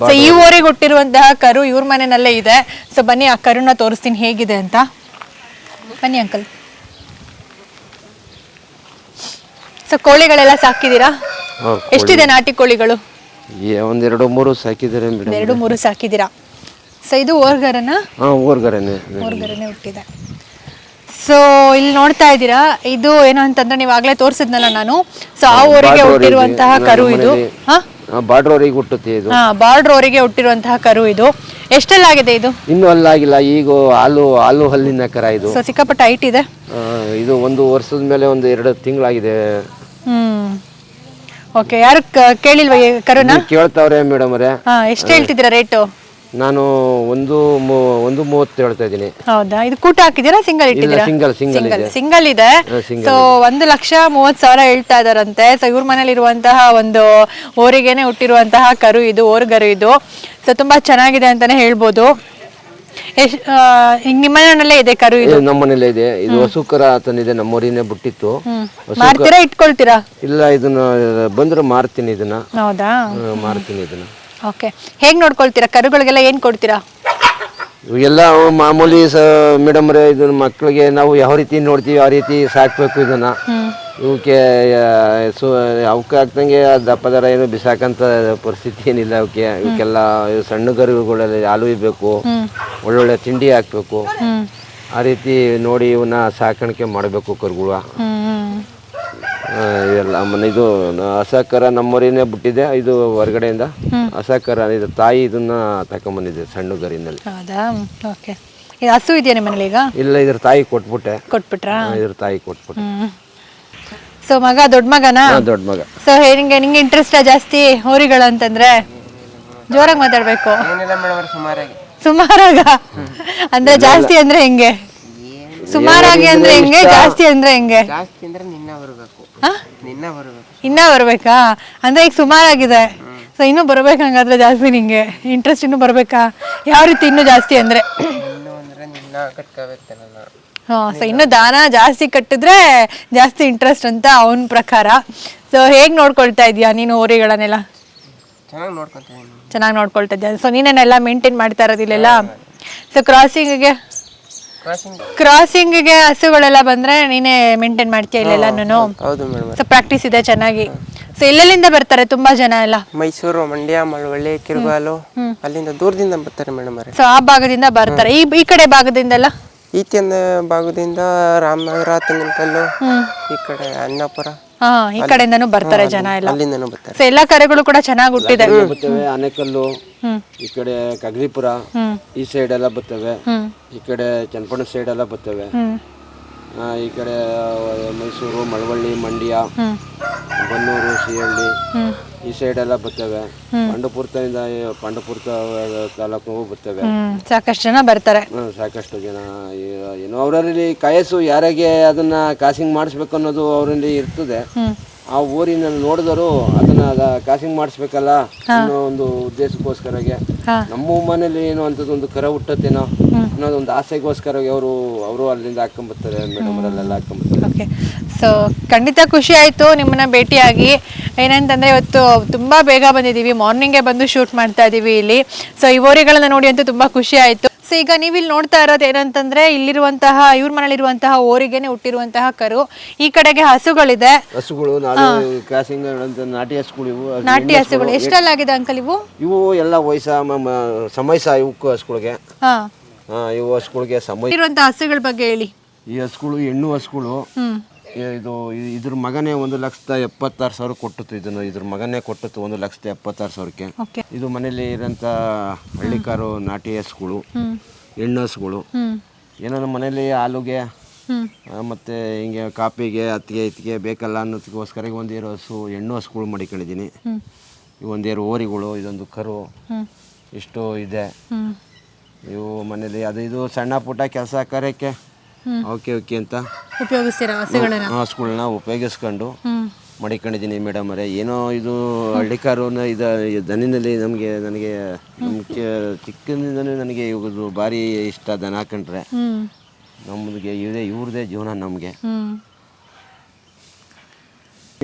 ಸೊ ಈ ಓರಿಗೆ ಹುಟ್ಟಿರುವಂತಹ ಕರು ಇವ್ರ ಮನೆಯಲ್ಲೇ ಇದೆ. ಸೊ ಬನ್ನಿ ಆ ಕರುನ ತೋರಿಸ್ತೀನಿ ಹೇಗಿದೆ ಅಂತ. ಬನ್ನಿ ಅಂಕಲ್. ಸೊ ಕೋಳಿಗಳೆಲ್ಲ ಸಾಕಿದೀರಾ. ಎಷ್ಟಿದೆ ನಾಟಿ ಕೋಳಿಗಳು? ಒಂದೆರಡು ಮೂರು ಸಾಕಿದಿರ ಮೇಡಮ್. ಎರಡು ಮೂರು ಸಾಕಿದೀರಾ ಸೊ ಇದು ಓರ್ಗರನ? ಹಾಂ ಊರ್ಗರೇನೆ ಓರ್ಗರನೆ ಹುಟ್ಟಿದೆ. ಸೊ ಇಲ್ಲಿ ನೋಡ್ತಾ ಇದ್ದೀರಾ ಇದು ಏನು ಅಂತಂದ್ರೆ ನೀವು ಆಗ್ಲೇ ತೋರಿಸಿದ್ನಲ್ಲ ನಾನು. ಸೊ ಆ ಊರಿಗೆ ಹುಟ್ಟಿರುವಂತಹ ಕರು ಇದು. ಹಾ? ಅವರಿಗೆ ಹುಟ್ಟುತ್ತೆ ಇದು. ಹಾ ಬಾರ್ಡ್ರ್ ಅವರಿಗೆ ಹುಟ್ಟಿರುವಂತಹ ಕರು ಇದು. ಎಷ್ಟೆಲ್ಲಾಗಿದೆ ಇದು? ಇನ್ನೂ ಅಲ್ಲಾಗಿಲ್ಲ ಈಗ ಹಾಲು ಹಾಲು ಹಲ್ಲಿನ ಕರ ಇದು. ಸೊ ಸಿಕ್ಕಾಪಟ್ಟೆ ಹೈಟ್ ಇದೆ? ಆ, ಇದು ಒಂದು ವರ್ಷದ ಮೇಲೆ ಒಂದು ಎರಡು ತಿಂಗಳಾಗಿದೆ. ಹ್ಮ್. ಓಕೆ ಯಾರು ಕ- ಕೇಳಿಲ್ವಾ ಈ ಕರುನ? ಕೇಳ್ತಾವ್ರೆ ಮೇಡಮ್ ಅವರೇ ಹಾ ಎಷ್ಟು ಹೇಳ್ತಿದ್ದೀರಾ ರೇಟು? ನಾನು ಒಂದು ಮೂ- ಒಂದು ಮೂವತ್ತು ಹೇಳ್ತಾ ಇದ್ದೀನಿ. ಹೌದಾ? ಇದು ಕೂಟ ಹಾಕಿದೀರಾ ಸಿಂಗಲ್ ಇಟ್ಟಿದ್ದೀರಾ? ಸಿಂಗಲ್ ಸಿಂಗಲ್ ಸಿಂಗಲ್ ಸಿಂಗಲ್ ಇದೆ. ಸೊ ಒಂದು ಲಕ್ಷ ಮೂವತ್ ಸಾವಿರ ಹೇಳ್ತಾ ಇದಾರಂತೆ. ಸೊ ಇವ್ರ ಮನೇಲಿ ಇರುವಂತಹ ಒಂದು ಓರಿಗೆನೆ ಹುಟ್ಟಿರುವಂತಹ ಕರು ಇದು ಓರ್ಗರು ಇದು. ಸೊ ತುಂಬಾ ಚೆನ್ನಾಗಿದೆ ಅಂತಾನೆ ಹೇಳ್ಬೋದು. ಎಷ್ಟ್ ಈಗ ನಿಮ್ಮ ಮನೆಯಲ್ಲೇ ಇದೆ ಕರು ಇದು? ಇದು ನಮ್ಮ ಮನೇಲೆ ಇದೆ. ಇದು ಹಸುಕರ ತಂದಿದೆ ನಮ್ಮೂರಿನೇ ಬಿಟ್ಟಿತ್ತು. ಮಾರ್ತೀರಾ ಇಟ್ಕೊಳ್ತೀರಾ? ಇಲ್ಲ ಇದನ್ನ ಬಂದ್ರೆ ಮಾರ್ತೀನಿ ಇದನ್ನ. ಹೌದಾ? ಮಾರ್ತೀನಿ ಇದನ್ನ. ಓಕೆ. ಹೇಗ್ ನೋಡ್ಕೊಳ್ತೀರಾ? ಕರುಗಳಿಗೆಲ್ಲ ಏನ್ ಕೊಡ್ತೀರಾ? ಇವೆಲ್ಲ ಮಾಮೂಲಿ ಸ ಮೇಡಮ್ ರೇ ಇದನ್ನ ಮಕ್ಕಳಿಗೆ ನಾವು ಯಾವ ರೀತಿ ನೋಡ್ತೀವಿ ಆ ರೀತಿ ಸಾಕ್ಬೇಕು ಇದನ್ನ. ಇವಕ್ಕೆ ಸು ಅವಕ್ಕೆ ಹಾಕ್ದಂಗೆ ದಪ್ಪ ದರ ಏನು ಬಿಸಾಕಂತ ಪರಿಸ್ಥಿತಿ ಏನಿಲ್ಲ ಅವಕ್ಕೆ. ಇವಕ್ಕೆಲ್ಲ ಇವು ಸಣ್ಣ ಕರುಗಳೆಲ್ಲ ಹಾಲು ಇಬೇಕು ಒಳ್ಳೊಳ್ಳೆ ತಿಂಡಿ ಹಾಕ್ಬೇಕು. ಆ ರೀತಿ ನೋಡಿ ಇವನ್ನ ಸಾಕಾಣಿಕೆ ಮಾಡಬೇಕು ಕರುಗಳು. ಇದೆಲ್ಲ ಆಮೇಲೆ ಇದು ಅಸಹಕಾರ ಹಸಕರ ನಮ್ಮೂರಿನೇ ಬಿಟ್ಟಿದೆ ಇದು ಹೊರಗಡೆಯಿಂದ. ಹಸಕರ ಇದು ತಾಯಿ ಇದನ್ನ ತಕೊಂಬಂದಿದೆ ಸಣ್ಣ ಗರಿನಲ್ಲಿ ಹೌದಾ? ಓಕೆ. ಇದು ಹಸು ಇದೆಯಾ ನಿಮ್ಮ ಮನೇಲಿ ಈಗ? ಇಲ್ಲ ಇದ್ರ ತಾಯಿ ಕೊಟ್ಬಿಟ್ಟೆ. ಕೊಟ್ಬಿಟ್ರಾ? ಇದ್ರ ತಾಯಿ ಕೊಟ್ಬಿಟ್ಟೆ. ಸೊ ಮಗ ದೊಡ್ಡ ಮಗನಾ? ಹಾ, ದೊಡ್ಡ ಮಗ. ಸೊ ನಿಂಗೆ ನಿಂಗೆ ಇಂಟ್ರೆಸ್ಟ್ ಜಾಸ್ತಿ ಹೋರಿಗಳು ಅಂತಂದ್ರೆ? ಜೋರಾಗಿ ಮಾತಾಡ್ಬೇಕು. ಏನಿಲ್ಲ ಮೇಡಮ್ ಅವ್ರ ಸುಮಾರಾಗಿ. ಸುಮಾರಾಗ? ಅಂದ್ರೆ ಜಾಸ್ತಿ ಅಂದ್ರೆ ಹೆಂಗೆ? ಸುಮಾರಾಗಿ ಅಂದ್ರೆ ಹೆಂಗೆ? ಜಾಸ್ತಿ ಅಂದ್ರೆ ಹೆಂಗೆ? ಜಾಸ್ತಿ ಅಂದ್ರೆ ನಿನ್ನ ಬರಬೇಕು. ಹಾ? ನಿನ್ನ ಬರಬೇಕು. ಇನ್ನ ಬರ್ಬೇಕಾ? ಅಂದ್ರೆ ಈಗ ಸುಮಾರಾಗಿದೆ. ಸೊ ಇನ್ನೂ ಬರ್ಬೇಕು ಹಂಗಾದ್ರೆ ಜಾಸ್ತಿ ನಿಂಗೆ? ಇಂಟ್ರೆಸ್ಟ್ ಇನ್ನೂ ಬರ್ಬೇಕಾ? ಯಾವ ರೀತಿ ಇನ್ನು ಜಾಸ್ತಿ ಅಂದ್ರೆ? ಇನ್ನು ಅಂದ್ರೆ ನಿನ್ನ ಕಟ್ಕೋಬೇಕಲ್ಲ. ಹಾ ಸೊ ಇನ್ನು ದಾನ ಜಾಸ್ತಿ ಕಟ್ಟಿದ್ರೆ ಜಾಸ್ತಿ ಇಂಟ್ರೆಸ್ಟ್ ಅಂತ ಅವನ ಪ್ರಕಾರ. ಸೊ ಹೇಗ್ ನೋಡ್ಕೊಳ್ತಾ ಇದೀಯಾ ನೀನು ಹೋರಿಗಳನ್ನೆಲ್ಲ ಚೆನ್ನಾಗಿ ನೋಡ್ಕೊಂತೀನಿ ಚೆನ್ನಾಗಿ ನೋಡ್ಕೊಳ್ತಾ ಇದ್ದೀಯ? ಸೊ ನೀನೇನೆಲ್ಲ ಮೇಂಟೈನ್ ಮಾಡ್ತಾ ಇರೋದಿಲ್ಲ ಸೊ ಕ್ರಾಸಿಂಗ್ಗೆ ಕ್ರಾಸಿಂಗ್ ಕ್ರಾಸಿಂಗ್ಗೆ ಹಸುಗಳೆಲ್ಲ ಬಂದ್ರೆ ನೀನೇ ಮೇಂಟೈನ್ ಮಾಡ್ತೀಯ ಇಲ್ಲೆಲ್ಲಾನು? ಹೌದು ಮೇಡಮ್ ಸೊ ಪ್ರಾಕ್ಟೀಸ್ ಇದೆ ಚೆನ್ನಾಗಿ. ಸೊ ಎಲ್ಲೆಲ್ಲಿಂದ ಬರ್ತಾರೆ ತುಂಬಾ ಜನ ಎಲ್ಲ? ಮೈಸೂರು ಮಂಡ್ಯ ಮಳವಳ್ಳಿ ಕಿರುಗಾಲು ಅಲ್ಲಿಂದ ದೂರದಿಂದ ಬರ್ತಾರೆ ಮೇಡಮ್ ಅವರೇ. ಸೊ ಆ ಭಾಗದಿಂದ ಬರ್ತಾರೆ. ಈ ಈ ಕಡೆ ಭಾಗದಿಂದೆಲ್ಲ? ಈಚೆಂದ ಭಾಗದಿಂದ ರಾಮನಗರ ತೆಂಗಿನಕಲ್ಲು ಈ ಕಡೆ ಅನ್ನಪುರ ಹಾ ಈ ಕಡೆಯಿಂದನು ಬರ್ತಾರೆ ಜನ ಎಲ್ಲ. ಅಲ್ಲಿಂದನೂ ಬರ್ತಾರೆ. ಸೊ ಎಲ್ಲಾ ಕರೆಗಳು ಕೂಡ ಚೆನ್ನಾಗಿ ಹುಟ್ಟಿದೆ. ಅನೇಕಲ್ಲು ಆನೆಕಲ್ಲು ಈ ಕಡೆ ಕಗ್ರಿಪುರ ಈ ಸೈಡ್ ಎಲ್ಲ ಬರ್ತವೆ. ಈ ಕಡೆ ಚನ್ನಪಣ್ಣ ಸೈಡ್ ಎಲ್ಲ ಬರ್ತವೆ. ಈ ಕಡೆ ಮೈಸೂರು ಮಳವಳ್ಳಿ ಮಂಡ್ಯ ಬನ್ನೂರು ಸಿಹಳ್ಳಿ ಈ ಸೈಡ್ ಎಲ್ಲ ಬರ್ತವೆ. ಪಾಂಡಪುರದಿಂದ ಪಾಂಡಪುರ ತಾಲೂಕು ಬರ್ತವೆ. ಸಾಕಷ್ಟು ಜನ ಬರ್ತಾರೆ. ಸಾಕಷ್ಟು ಜನ ಏನು ಏನೋ ಅವರಲ್ಲಿ ಕಾಯಸ್ಸು ಯಾರಿಗೆ ಅದನ್ನ ಕಾಸಿಂಗ್ ಮಾಡಿಸ್ಬೇಕು ಅನ್ನೋದು ಅವರಲ್ಲಿ ಇರ್ತದೆ. ಆ ಊರಿನ ನೋಡಿದವರು ಅದನ್ನ ಕಾಸಿಂಗ್ ಮಾಡಿಸ್ಬೇಕಲ್ಲ ಅನ್ನೋ ಒಂದು ಉದ್ದೇಶಕ್ಕೋಸ್ಕರಗೆ. ನಮ್ಮ ಮನೇಲಿ ಏನೋ ಅಂತದ್ದು ಒಂದು ಕರ ಹುಟ್ಟತ್ತೇನೋ ಅನ್ನೋದೊಂದು ಆಸೆಗೋಸ್ಕರ ಅವರು ಅವರು ಅಲ್ಲಿಂದ ಹಾಕೊಂಬರ್ತಾರೆ ಮೇಡಮ್ ಅವರಲ್ಲೆಲ್ಲ ಹಾಕೊಂಬರ್ತಾರೆ ಓಕೆ ಸೊ ಖಂಡಿತ ಖುಷಿ ಆಯಿತು ನಿಮ್ಮನ್ನ ಭೇಟಿಯಾಗಿ. ಏನಂತಂದ್ರೆ ಇವತ್ತು ತುಂಬಾ ಬೇಗ ಬಂದಿದ್ದೀವಿ. ಮಾರ್ನಿಂಗೇ ಬಂದು ಶೂಟ್ ಮಾಡ್ತಾ ಇದ್ದೀವಿ ಇಲ್ಲಿ. ಸೊ ಈ ಓರಿಗಳನ್ನ ನೋಡಿ ಅಂತೂ ತುಂಬಾ ಖುಷಿ ಆಯಿತು. ಸೊ ಈಗ ನೀವು ಇಲ್ಲಿ ನೋಡ್ತಾ ಇರೋದು ಏನಂತಂದ್ರೆ ಇಲ್ಲಿರುವಂತಹ ಇವ್ರ ಮನೇಲಿರುವಂತಹ ಓರಿಗೆನೆ ಹುಟ್ಟಿರುವಂತಹ ಕರು. ಈ ಕಡೆಗೆ ಹಸುಗಳಿದೆ. ಹಸುಗಳು ನಾಟಿ ಹಸುಗಳು ಇವು. ನಾಟಿ ಹಸುಗಳು. ಎಷ್ಟಲ್ಲಾಗಿದೆ ಅಂಕಲ್ ಇವು? ಇವು ಎಲ್ಲ ವಯಸ್ಸ ಸಮಯಸ ಇವಕ್ಕೂ ಹಸುಗಳಿಗೆ. ಇವು ಹಸುಗಳಿಗೆ ಸಮಯ ಇರುವಂತಹ ಹಸುಗಳ ಬಗ್ಗೆ ಹೇಳಿ. ಈ ಹಸುಗಳು ಹೆಣ್ಣು ಹಸುಗಳು. ಇದು ಇದ್ರ ಮಗನೇ ಒಂದು ಲಕ್ಷದ ಎಪ್ಪತ್ತಾರು ಸಾವಿರ ಕೊಟ್ಟಿತ್ತು ಇದನ್ನು. ಇದ್ರ ಮಗನೇ ಕೊಟ್ಟಿತ್ತು ಒಂದು ಲಕ್ಷದ ಎಪ್ಪತ್ತಾರು ಸಾವಿರಕ್ಕೆ. ಇದು ಮನೇಲಿ ಇರೋಂಥ ಹಳ್ಳಿಕಾರು ನಾಟಿ ಹಸುಗಳು ಹೆಣ್ಣು ಹಸುಗಳು ಏನಾದ್ರು ಏನೋ ನಮ್ಮ ಮನೇಲಿ ಹಾಲುಗೆ ಹ್ಮ್. ಮತ್ತೆ ಹಿಂಗೆ ಕಾಪಿಗೆ ಅತ್ತಿಗೆ ಇತ್ತಿಗೆ ಬೇಕಲ್ಲ ಅನ್ನೋದಕ್ಕೋಸ್ಕರ ಒಂದು ಒಂದೇರು ಹಸು ಹೆಣ್ಣು ಹಸುಗಳು ಮಾಡಿಕೊಂಡಿದ್ದೀನಿ. ಒಂದೇರು ಓರಿಗಳು ಇದೊಂದು ಕರು ಇಷ್ಟು ಇದೆ. ಇವು ಮನೇಲಿ ಅದು ಇದು ಸಣ್ಣ ಪುಟ್ಟ ಕೆಲಸ ಕಾರ್ಯಕ್ಕೆ ಓಕೆ ಓಕೆ ಅಂತ. ಉಪಯೋಗಿಸ್ತೀರಾ ಹಸುಗಳನ್ನ ಹಸುಗಳನ್ನ ಉಪಯೋಗಿಸ್ಕೊಂಡು ಮಡಿಕೊಂಡಿದ್ದೀನಿ ಮೇಡಮ್ ಅವರೇ. ಏನೋ ಇದು ಹಳ್ಳಿಕಾರು ಇದು ದನದಲ್ಲಿ ದನಿನಲ್ಲಿ ನಮಗೆ ನನಗೆ ಚಿಕ್ಕಂದಿಂದನೂ ನನಗೆ ಇವ್ರದ್ದು ಭಾರಿ ಇಷ್ಟ ದನ ಹಾಕೊಂಡ್ರೆ ನಮಗೆ ಇವರೇ ಇವ್ರದೇ ಜೀವನ ನಮಗೆ.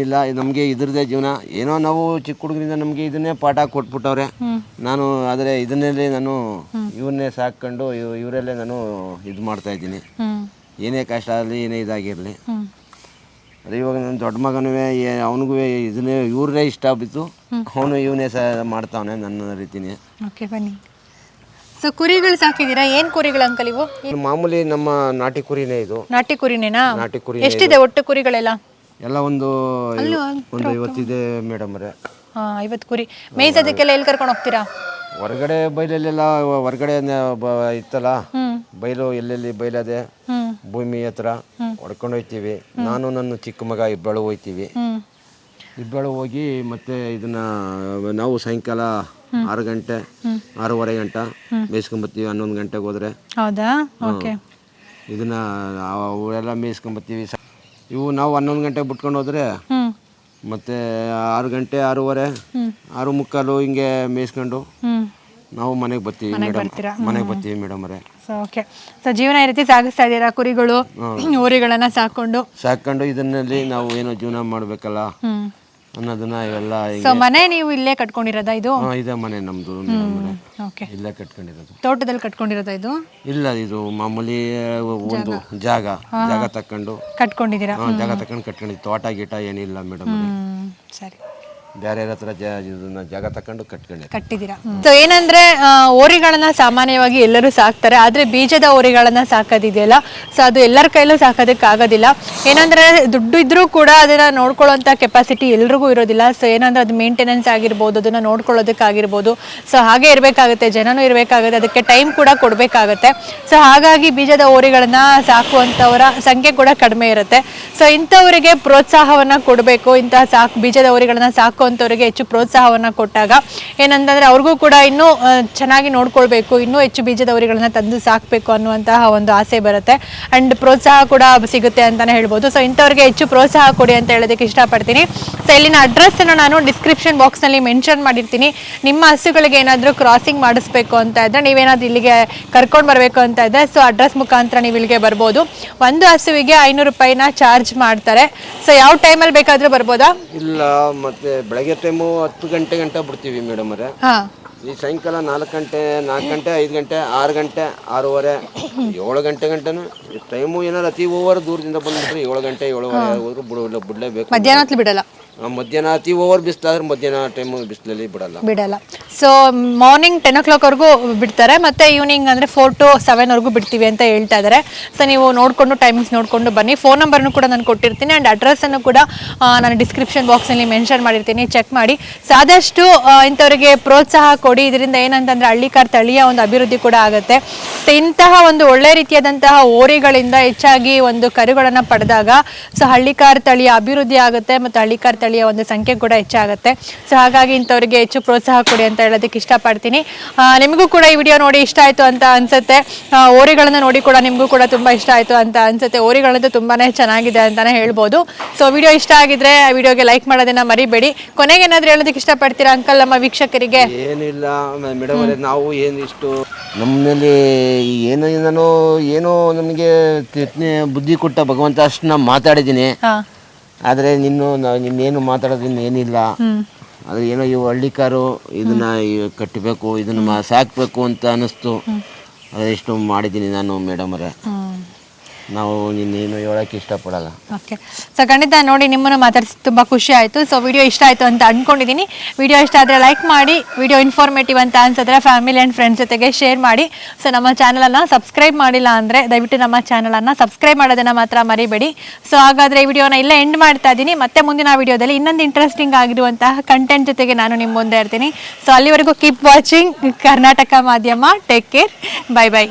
ಇಲ್ಲ ನಮಗೆ ಇದ್ರದೇ ಜೀವನ. ಏನೋ ನಾವು ಚಿಕ್ಕ ಹುಡುಗರಿಂದ ನಮಗೆ ಇದನ್ನೇ ಪಾಠ ಕೊಟ್ಬಿಟ್ಟವ್ರೆ. ನಾನು ಆದರೆ ಇದನ್ನೇ ನಾನು ಇವನ್ನೇ ಸಾಕೊಂಡು ಇವರಲ್ಲೇ ನಾನು ಇದು ಮಾಡ್ತಾ ಇದ್ದೀನಿ. ಏನೇ ಕಷ್ಟ ಆಗಲಿ ಏನೇ ಇದಾಗಿರಲಿ. ಅದೇ ಇವಾಗ ನನ್ನ ದೊಡ್ಡ ಮಗನೂ ಅವನಿಗೂ ಇದನ್ನೇ ಇವ್ರನ್ನೇ ಇಷ್ಟ ಬಿತ್ತು ಅವನು ಇವನೇ ಸಹ ಮಾಡ್ತಾವನೆ ನನ್ನ ರೀತಿನೇ. ಓಕೆ ಬನ್ನಿ. ಸೊ ಕುರಿಗಳು ಸಾಕಿದ್ದೀರಾ? ಏನ್ ಕುರಿಗಳು ಅಂಕಲ್ ಇವು? ಇದು ಮಾಮೂಲಿ ನಮ್ಮ ನಾಟಿ ಕುರಿನೇ ಇದು. ನಾಟಿ ಕುರಿನೇನಾ? ನಾಟಿ ಕುರಿ ಎಷ್ಟಿದೆ ಒಟ್ಟು ಕುರಿಗಳೆಲ್ಲ? ಎಲ್ಲ ಒಂದು ಒಂದು ಐವತ್ತಿದೆ ಮೇಡಮ್ ಅವರೇ. ಹಾ ಐವತ್ತು ಕುರಿ. ಮೇಯ್ಸೋದಕ್ಕೆಲ್ಲ ಎಲ್ಲಿ ಕರ್ಕೊಂಡು ಹೋಗ್ತೀರಾ? ಹೊರಗಡೆ ಬೈಲಲ್ಲೆಲ್ಲ ಹೊರಗಡೆ ಇತ್ತಲ್ಲ ಬಯಲು ಬೈಲು ಎಲ್ಲೆಲ್ಲಿ ಬೈಲದೆ ಭೂಮಿ ಹತ್ರ ಹೊಡ್ಕೊಂಡು ಹೋಗ್ತೀವಿ ನಾನು ನನ್ನ ಚಿಕ್ಕ ಮಗ ಇಬ್ಬಳು ಹೋಗ್ತೀವಿ ಇಬ್ಬಳು ಹೋಗಿ ಮತ್ತೆ ಇದನ್ನ ನಾವು ಸಾಯಂಕಾಲ ಆರು ಗಂಟೆ ಆರೂವರೆ ಗಂಟೆ ಮೇಯಿಸ್ಕೊಂಬರ್ತೀವಿ ಹನ್ನೊಂದು ಗಂಟೆಗೆ ಹೋದ್ರೆ. ಇದನ್ನ ಅವೆಲ್ಲ ಮೇಯಿಸ್ಕೊಂಬರ್ತೀವಿ ಇವು ನಾವು ಹನ್ನೊಂದು ಗಂಟೆಗೆ ಬಿಟ್ಕೊಂಡು ಹೋದ್ರೆ ಮತ್ತೆ ಆರು ಗಂಟೆ ಆರೂವರೆ ಆರು ಮುಕ್ಕಾಲು ಹಿಂಗೆ ಮೇಯಿಸ್ಕೊಂಡು ನಾವು ಮನೆಗೆ ಬರ್ತೀವಿ ಮೇಡಮ್. ಮನೆಗೆ ಬರ್ತೀವಿ ಮೇಡಮ್ ಅವರೇ. ಓಕೆ ಸೊ ಜೀವನ ಈ ರೀತಿ ಸಾಗಿಸ್ತಾ ಇದ್ದೀರಾ? ಕುರಿಗಳು ಊರಿಗಳನ್ನ *clears throat* ಸಾಕೊಂಡು? ಸಾಕೊಂಡು ಇದನ್ನಲ್ಲಿ ನಾವು ಏನೋ ಜೀವನ ಮಾಡಬೇಕಲ್ಲ? ಅನ್ನೋದನ್ನ ಇವೆಲ್ಲ ಸೊ ಮನೆ ನೀವು ಇಲ್ಲೇ ಕಟ್ಕೊಂಡಿರೋದಾ ಇದು? ಹಾ, ಇದೇ ಮನೆ ಮೇಡಮ್ ಅವರೇ ಓಕೆ ಇಲ್ಲೇ ಕಟ್ಕೊಂಡಿರೋದು. ತೋಟದಲ್ಲಿ ಕಟ್ಕೊಂಡಿರೋದಾ ಇದು? ಇಲ್ಲ ಇದು ಮಾಮೂಲಿ ಒಂದು ಜಾಗ. ಜಾಗ. ತಕೊಂಡು ಕಟ್ಕೊಂಡಿದ್ದೀರಾ? ಹಾ, ಜಾಗ ತಕೊಂಡು ಕಟ್ಕೊಂಡಿದ್ದು. ತೋಟ ಗೀಟ ಏನಿಲ್ಲ ಮೇಡಮ್ ಹ್ಮ್ ಸರಿ. ಹತ್ರ ಜಾಗ ತಕೊಂಡು ಸೊ ಏನಂದ್ರೆ ಓರಿಗಳನ್ನ ಸಾಮಾನ್ಯವಾಗಿ ಎಲ್ಲರೂ ಸಾಕ್ತಾರೆ. ಆದ್ರೆ ಬೀಜದ ಓರಿಗಳನ್ನ ಸಾಕೋದಿದೆಯಲ್ಲ? ಸೊ ಅದು ಎಲ್ಲರ ಕೈಲೂ ಸಾಕೋದಕ್ಕೆ ಆಗೋದಿಲ್ಲ ಏನಂದ್ರೆ, ದುಡ್ಡು ಇದ್ರೂ ಕೂಡ ಅದನ್ನ ನೋಡ್ಕೊಳ್ಳೋಂಥ ಕೆಪಾಸಿಟಿ ಎಲ್ರಿಗೂ ಇರೋದಿಲ್ಲ. ಸೊ ಏನಂದ್ರೆ, ಅದು ಮೇಂಟೆನೆನ್ಸ್ ಆಗಿರ್ಬೋದು, ಅದನ್ನ ನೋಡ್ಕೊಳ್ಳೋದಕ್ಕಾಗಿರ್ಬೋದು. ಸೊ ಹಾಗೆ ಇರಬೇಕಾಗುತ್ತೆ, ಜನನೂ ಇರಬೇಕಾಗುತ್ತೆ, ಅದಕ್ಕೆ ಟೈಮ್ ಕೂಡ ಕೊಡಬೇಕಾಗುತ್ತೆ. ಸೊ ಹಾಗಾಗಿ ಬೀಜದ ಓರಿಗಳನ್ನ ಸಾಕುವಂಥವರ ಸಂಖ್ಯೆ ಕೂಡ ಕಡಿಮೆ ಇರುತ್ತೆ. ಸೊ ಇಂಥವರಿಗೆ ಪ್ರೋತ್ಸಾಹವನ್ನ ಕೊಡಬೇಕು. ಇಂತಹ ಸಾಕು, ಬೀಜದ ಓರಿಗಳನ್ನ ಸಾಕುವಂಥವ್ರಿಗೆ ಹೆಚ್ಚು ಪ್ರೋತ್ಸಾಹವನ್ನ ಕೊಟ್ಟಾಗ ಏನಂತಂದ್ರೆ ಅವ್ರಿಗೂ ಕೂಡ ಇನ್ನೂ ಚೆನ್ನಾಗಿ ನೋಡ್ಕೊಳ್ಬೇಕು, ಇನ್ನೂ ಹೆಚ್ಚು ಬೀಜದ ಉರಿಗಳನ್ನ ತಂದು ಸಾಕ್ಬೇಕು ಅನ್ನುವಂತಹ ಒಂದು ಆಸೆ ಬರುತ್ತೆ. ಅಂಡ್ ಪ್ರೋತ್ಸಾಹ ಕೂಡ ಸಿಗುತ್ತೆ ಅಂತಾನೆ ಹೇಳ್ಬೋದು. ಸೊ ಇಂಥವ್ರಿಗೆ ಹೆಚ್ಚು ಪ್ರೋತ್ಸಾಹ ಕೊಡಿ ಅಂತ ಹೇಳೋದಕ್ಕೆ ಇಷ್ಟಪಡ್ತೀನಿ. ಸೊ ಇಲ್ಲಿನ ಅಡ್ರೆಸ್ ನಾನು ಡಿಸ್ಕ್ರಿಪ್ಷನ್ ಬಾಕ್ಸ್ನಲ್ಲಿ ಮೆನ್ಷನ್ ಮಾಡಿರ್ತೀನಿ. ನಿಮ್ಮ ಹಸುಗಳಿಗೆ ಏನಾದರೂ ಕ್ರಾಸಿಂಗ್ ಮಾಡಿಸ್ಬೇಕು ಅಂತ ಇದ್ರೆ ನೀವೇನಾದ್ರೂ ಇಲ್ಲಿಗೆ ಕರ್ಕೊಂಡು ಬರಬೇಕು ಅಂತ ಇದ್ರೆ ಸೊ ಅಡ್ರೆಸ್ ಮುಖಾಂತರ ನೀವು ಇಲ್ಲಿಗೆ ಬರ್ಬೋದು. ಒಂದು ಹಸುವಿಗೆ ಐನೂರು ರೂಪಾಯಿನ ಚಾರ್ಜ್ ಮಾಡ್ತಾರೆ. ಸೊ ಯಾವ ಟೈಮಲ್ಲಿ ಬೇಕಾದರೂ ಬರ್ಬೋದಾ? ಇಲ್ಲ, ಮತ್ತೆ ಬೆಳಗ್ಗೆ ಟೈಮು ಹತ್ತು ಗಂಟೆ ಗಂಟೆ ಬಿಡ್ತೀವಿ ಮೇಡಮ್ ಅವರೇ. ಹಾಂ. ಈ ಸಾಯಂಕಾಲ ನಾಲ್ಕು ಗಂಟೆ ನಾಲ್ಕು ಗಂಟೆ ಐದು ಗಂಟೆ ಆರು ಗಂಟೆ ಆರೂವರೆ ಏಳು ಗಂಟೆ ಗಂಟೆನೂ ಟೈಮು ಏನಾರು ಅತಿ ಓವರ್ ದೂರದಿಂದ ಬಂದ್ಬಿಟ್ರೆ ಏಳು ಗಂಟೆ ಏಳುವರೆ ಹೋದ್ರು ಬಿಡೋಲ್ಲ ಬಿಡಲೇಬೇಕು. ಮಧ್ಯಾಹ್ನ ಬಿಡಲ್ಲ. ಮಧ್ಯಾಹ್ನ ಅತಿ ಓವರ್ ಬಿಸಿಲಾದ್ರೆ ಮಧ್ಯಾಹ್ನ ಟೈಮ್ ಬಿಸಿಲಲ್ಲಿ ಬಿಡಲ್ಲ. ಬಿಡಲ್ಲ. ಸೊ ಮಾರ್ನಿಂಗ್ ಟೆನ್ ಓ ಕ್ಲಾಕ್ವರೆಗೂ ಬಿಡ್ತಾರೆ, ಮತ್ತೆ ಈವ್ನಿಂಗ್ ಅಂದರೆ ಫೋರ್ ಟು ಸೆವೆನ್ವರೆಗೂ ಬಿಡ್ತೀವಿ ಅಂತ ಹೇಳ್ತಾ ಇದ್ದಾರೆ ಸೊ ನೀವು ನೋಡಿಕೊಂಡು ಟೈಮಿಂಗ್ಸ್ ನೋಡಿಕೊಂಡು ಬನ್ನಿ. ಫೋನ್ ನಂಬರ್ನು ಕೂಡ ನಾನು ಕೊಟ್ಟಿರ್ತೀನಿ ಆ್ಯಂಡ್ ಅಡ್ರೆಸ್ಸನ್ನು ಕೂಡ ನಾನು ಡಿಸ್ಕ್ರಿಪ್ಷನ್ ಬಾಕ್ಸಲ್ಲಿ ಮೆನ್ಷನ್ ಮಾಡಿರ್ತೀನಿ. ಚೆಕ್ ಮಾಡಿ. ಸಾದಷ್ಟು ಇಂಥವರಿಗೆ ಪ್ರೋತ್ಸಾಹ ಕೊಡಿ. ಇದರಿಂದ ಏನಂತಂದರೆ ಹಳ್ಳಿಕಾರ್ ತಳಿಯ ಒಂದು ಅಭಿವೃದ್ಧಿ ಕೂಡ ಆಗುತ್ತೆ. ಸೊ ಇಂತಹ ಒಂದು ಒಳ್ಳೆ ರೀತಿಯಾದಂತಹ ಓರಿಗಳಿಂದ ಹೆಚ್ಚಾಗಿ ಒಂದು ಕರುಗಳನ್ನು ಪಡೆದಾಗ ಸೊ ಹಳ್ಳಿಕಾರ್ ತಳಿಯ ಅಭಿವೃದ್ಧಿ ಆಗುತ್ತೆ, ಮತ್ತು ಹಳ್ಳಿಕಾರ್ ತಳಿಯ ಒಂದು ಸಂಖ್ಯೆ ಕೂಡ ಹೆಚ್ಚಾಗುತ್ತೆ. ಸೊ ಹಾಗಾಗಿ ಇಂಥವ್ರಿಗೆ ಹೆಚ್ಚು ಪ್ರೋತ್ಸಾಹ ಕೊಡಿ ಅಂತ ಹೇಳೋದಕ್ಕೆ ಇಷ್ಟಪಡ್ತೀನಿ. ನಿಮಗೂ ಕೂಡ ಈ ವಿಡಿಯೋ ನೋಡಿ ಇಷ್ಟ ಆಯಿತು ಅಂತ ಅನ್ಸುತ್ತೆ. ಓರಿಗಳನ್ನು ನೋಡಿ ಕೂಡ ನಿಮಗೂ ಕೂಡ ತುಂಬ ಇಷ್ಟ ಆಯಿತು ಅಂತ ಅನ್ಸುತ್ತೆ. ಓರಿಗಳಂತೂ ತುಂಬಾ ಚೆನ್ನಾಗಿದೆ ಅಂತಲೇ ಹೇಳ್ಬೋದು. ಸೊ ವಿಡಿಯೋ ಇಷ್ಟ ಆಗಿದ್ರೆ ಆ ವಿಡಿಯೋಗೆ ಲೈಕ್ ಮಾಡೋದನ್ನ ಮರಿಬೇಡಿ. ಕೊನೆಗೆ ಏನಾದರೂ ಹೇಳೋದಕ್ಕೆ ಇಷ್ಟಪಡ್ತೀರಾ ಅಂಕಲ್ ನಮ್ಮ ವೀಕ್ಷಕರಿಗೆ? ಏನಿಲ್ಲ ಮೇಡಮ್ ನಾವು ಏನು ಇಷ್ಟು ನಮ್ಮಲ್ಲಿ ಏನೋ ಏನೋ ಏನೋ ನಮಗೆ ಬುದ್ಧಿ ಕೊಟ್ಟ ಭಗವಂತ ಅಷ್ಟು ನಾನು ಮಾತಾಡಿದ್ದೀನಿ. ಹಾಂ. ಆದರೆ ನಿನ್ನು ನಾವು ನಿನ್ನೇನು ಮಾತಾಡೋದು ಇನ್ನೇನಿಲ್ಲ. ಆದರೆ ಏನೋ ಇವು ಹಳ್ಳಿಕಾರು ಇದನ್ನ ಇವ್ ಕಟ್ಟಬೇಕು ಇದನ್ನ ಮಾ ಸಾಕಬೇಕು ಅಂತ ಅನ್ನಿಸ್ತು. ಅದೇ ಇಷ್ಟು ಮಾಡಿದ್ದೀನಿ ನಾನು ಮೇಡಮ್ ಅವರೇ ನಾವು ನಿನ್ನೇನು ಹೇಳೋಕ್ಕೆ ಇಷ್ಟಪಡಲ್ಲ. ಓಕೆ ಸೊ ಖಂಡಿತ ನೋಡಿ, ನಿಮ್ಮನ್ನು ಮಾತಾಡಿಸಿ ತುಂಬ ಖುಷಿ ಆಯಿತು. ಸೊ ವಿಡಿಯೋ ಇಷ್ಟ ಆಯಿತು ಅಂತ ಅಂದ್ಕೊಂಡಿದ್ದೀನಿ ವಿಡಿಯೋ ಇಷ್ಟ ಆದರೆ ಲೈಕ್ ಮಾಡಿ ವಿಡಿಯೋ ಇನ್ಫಾರ್ಮೇಟಿವ್ ಅಂತ ಅನ್ಸಿದ್ರೆ ಫ್ಯಾಮಿಲಿ ಆ್ಯಂಡ್ ಫ್ರೆಂಡ್ಸ್ ಜೊತೆಗೆ ಶೇರ್ ಮಾಡಿ. ಸೊ ನಮ್ಮ ಚಾನಲನ್ನು ಸಬ್ಸ್ಕ್ರೈಬ್ ಮಾಡಿಲ್ಲ ಅಂದರೆ ದಯವಿಟ್ಟು ನಮ್ಮ ಚಾನಲನ್ನು ಸಬ್ಸ್ಕ್ರೈಬ್ ಮಾಡೋದನ್ನು ಮಾತ್ರ ಮರಿಬೇಡಿ. ಸೊ ಹಾಗಾದರೆ ಈ ವಿಡಿಯೋನ ಇಲ್ಲೇ ಎಂಡ್ ಮಾಡ್ತಾ ಇದ್ದೀನಿ ಮತ್ತೆ ಮುಂದಿನ ವಿಡಿಯೋದಲ್ಲಿ ಇನ್ನೊಂದು ಇಂಟ್ರೆಸ್ಟಿಂಗ್ ಆಗಿರುವಂತಹ ಕಂಟೆಂಟ್ ಜೊತೆಗೆ ನಾನು ನಿಮ್ಮ ಮುಂದೆ ಇರ್ತೀನಿ. ಸೊ ಅಲ್ಲಿವರೆಗೂ ಕೀಪ್ ವಾಚಿಂಗ್ ಕರ್ನಾಟಕ ಮಾಧ್ಯಮ. Take care bye bye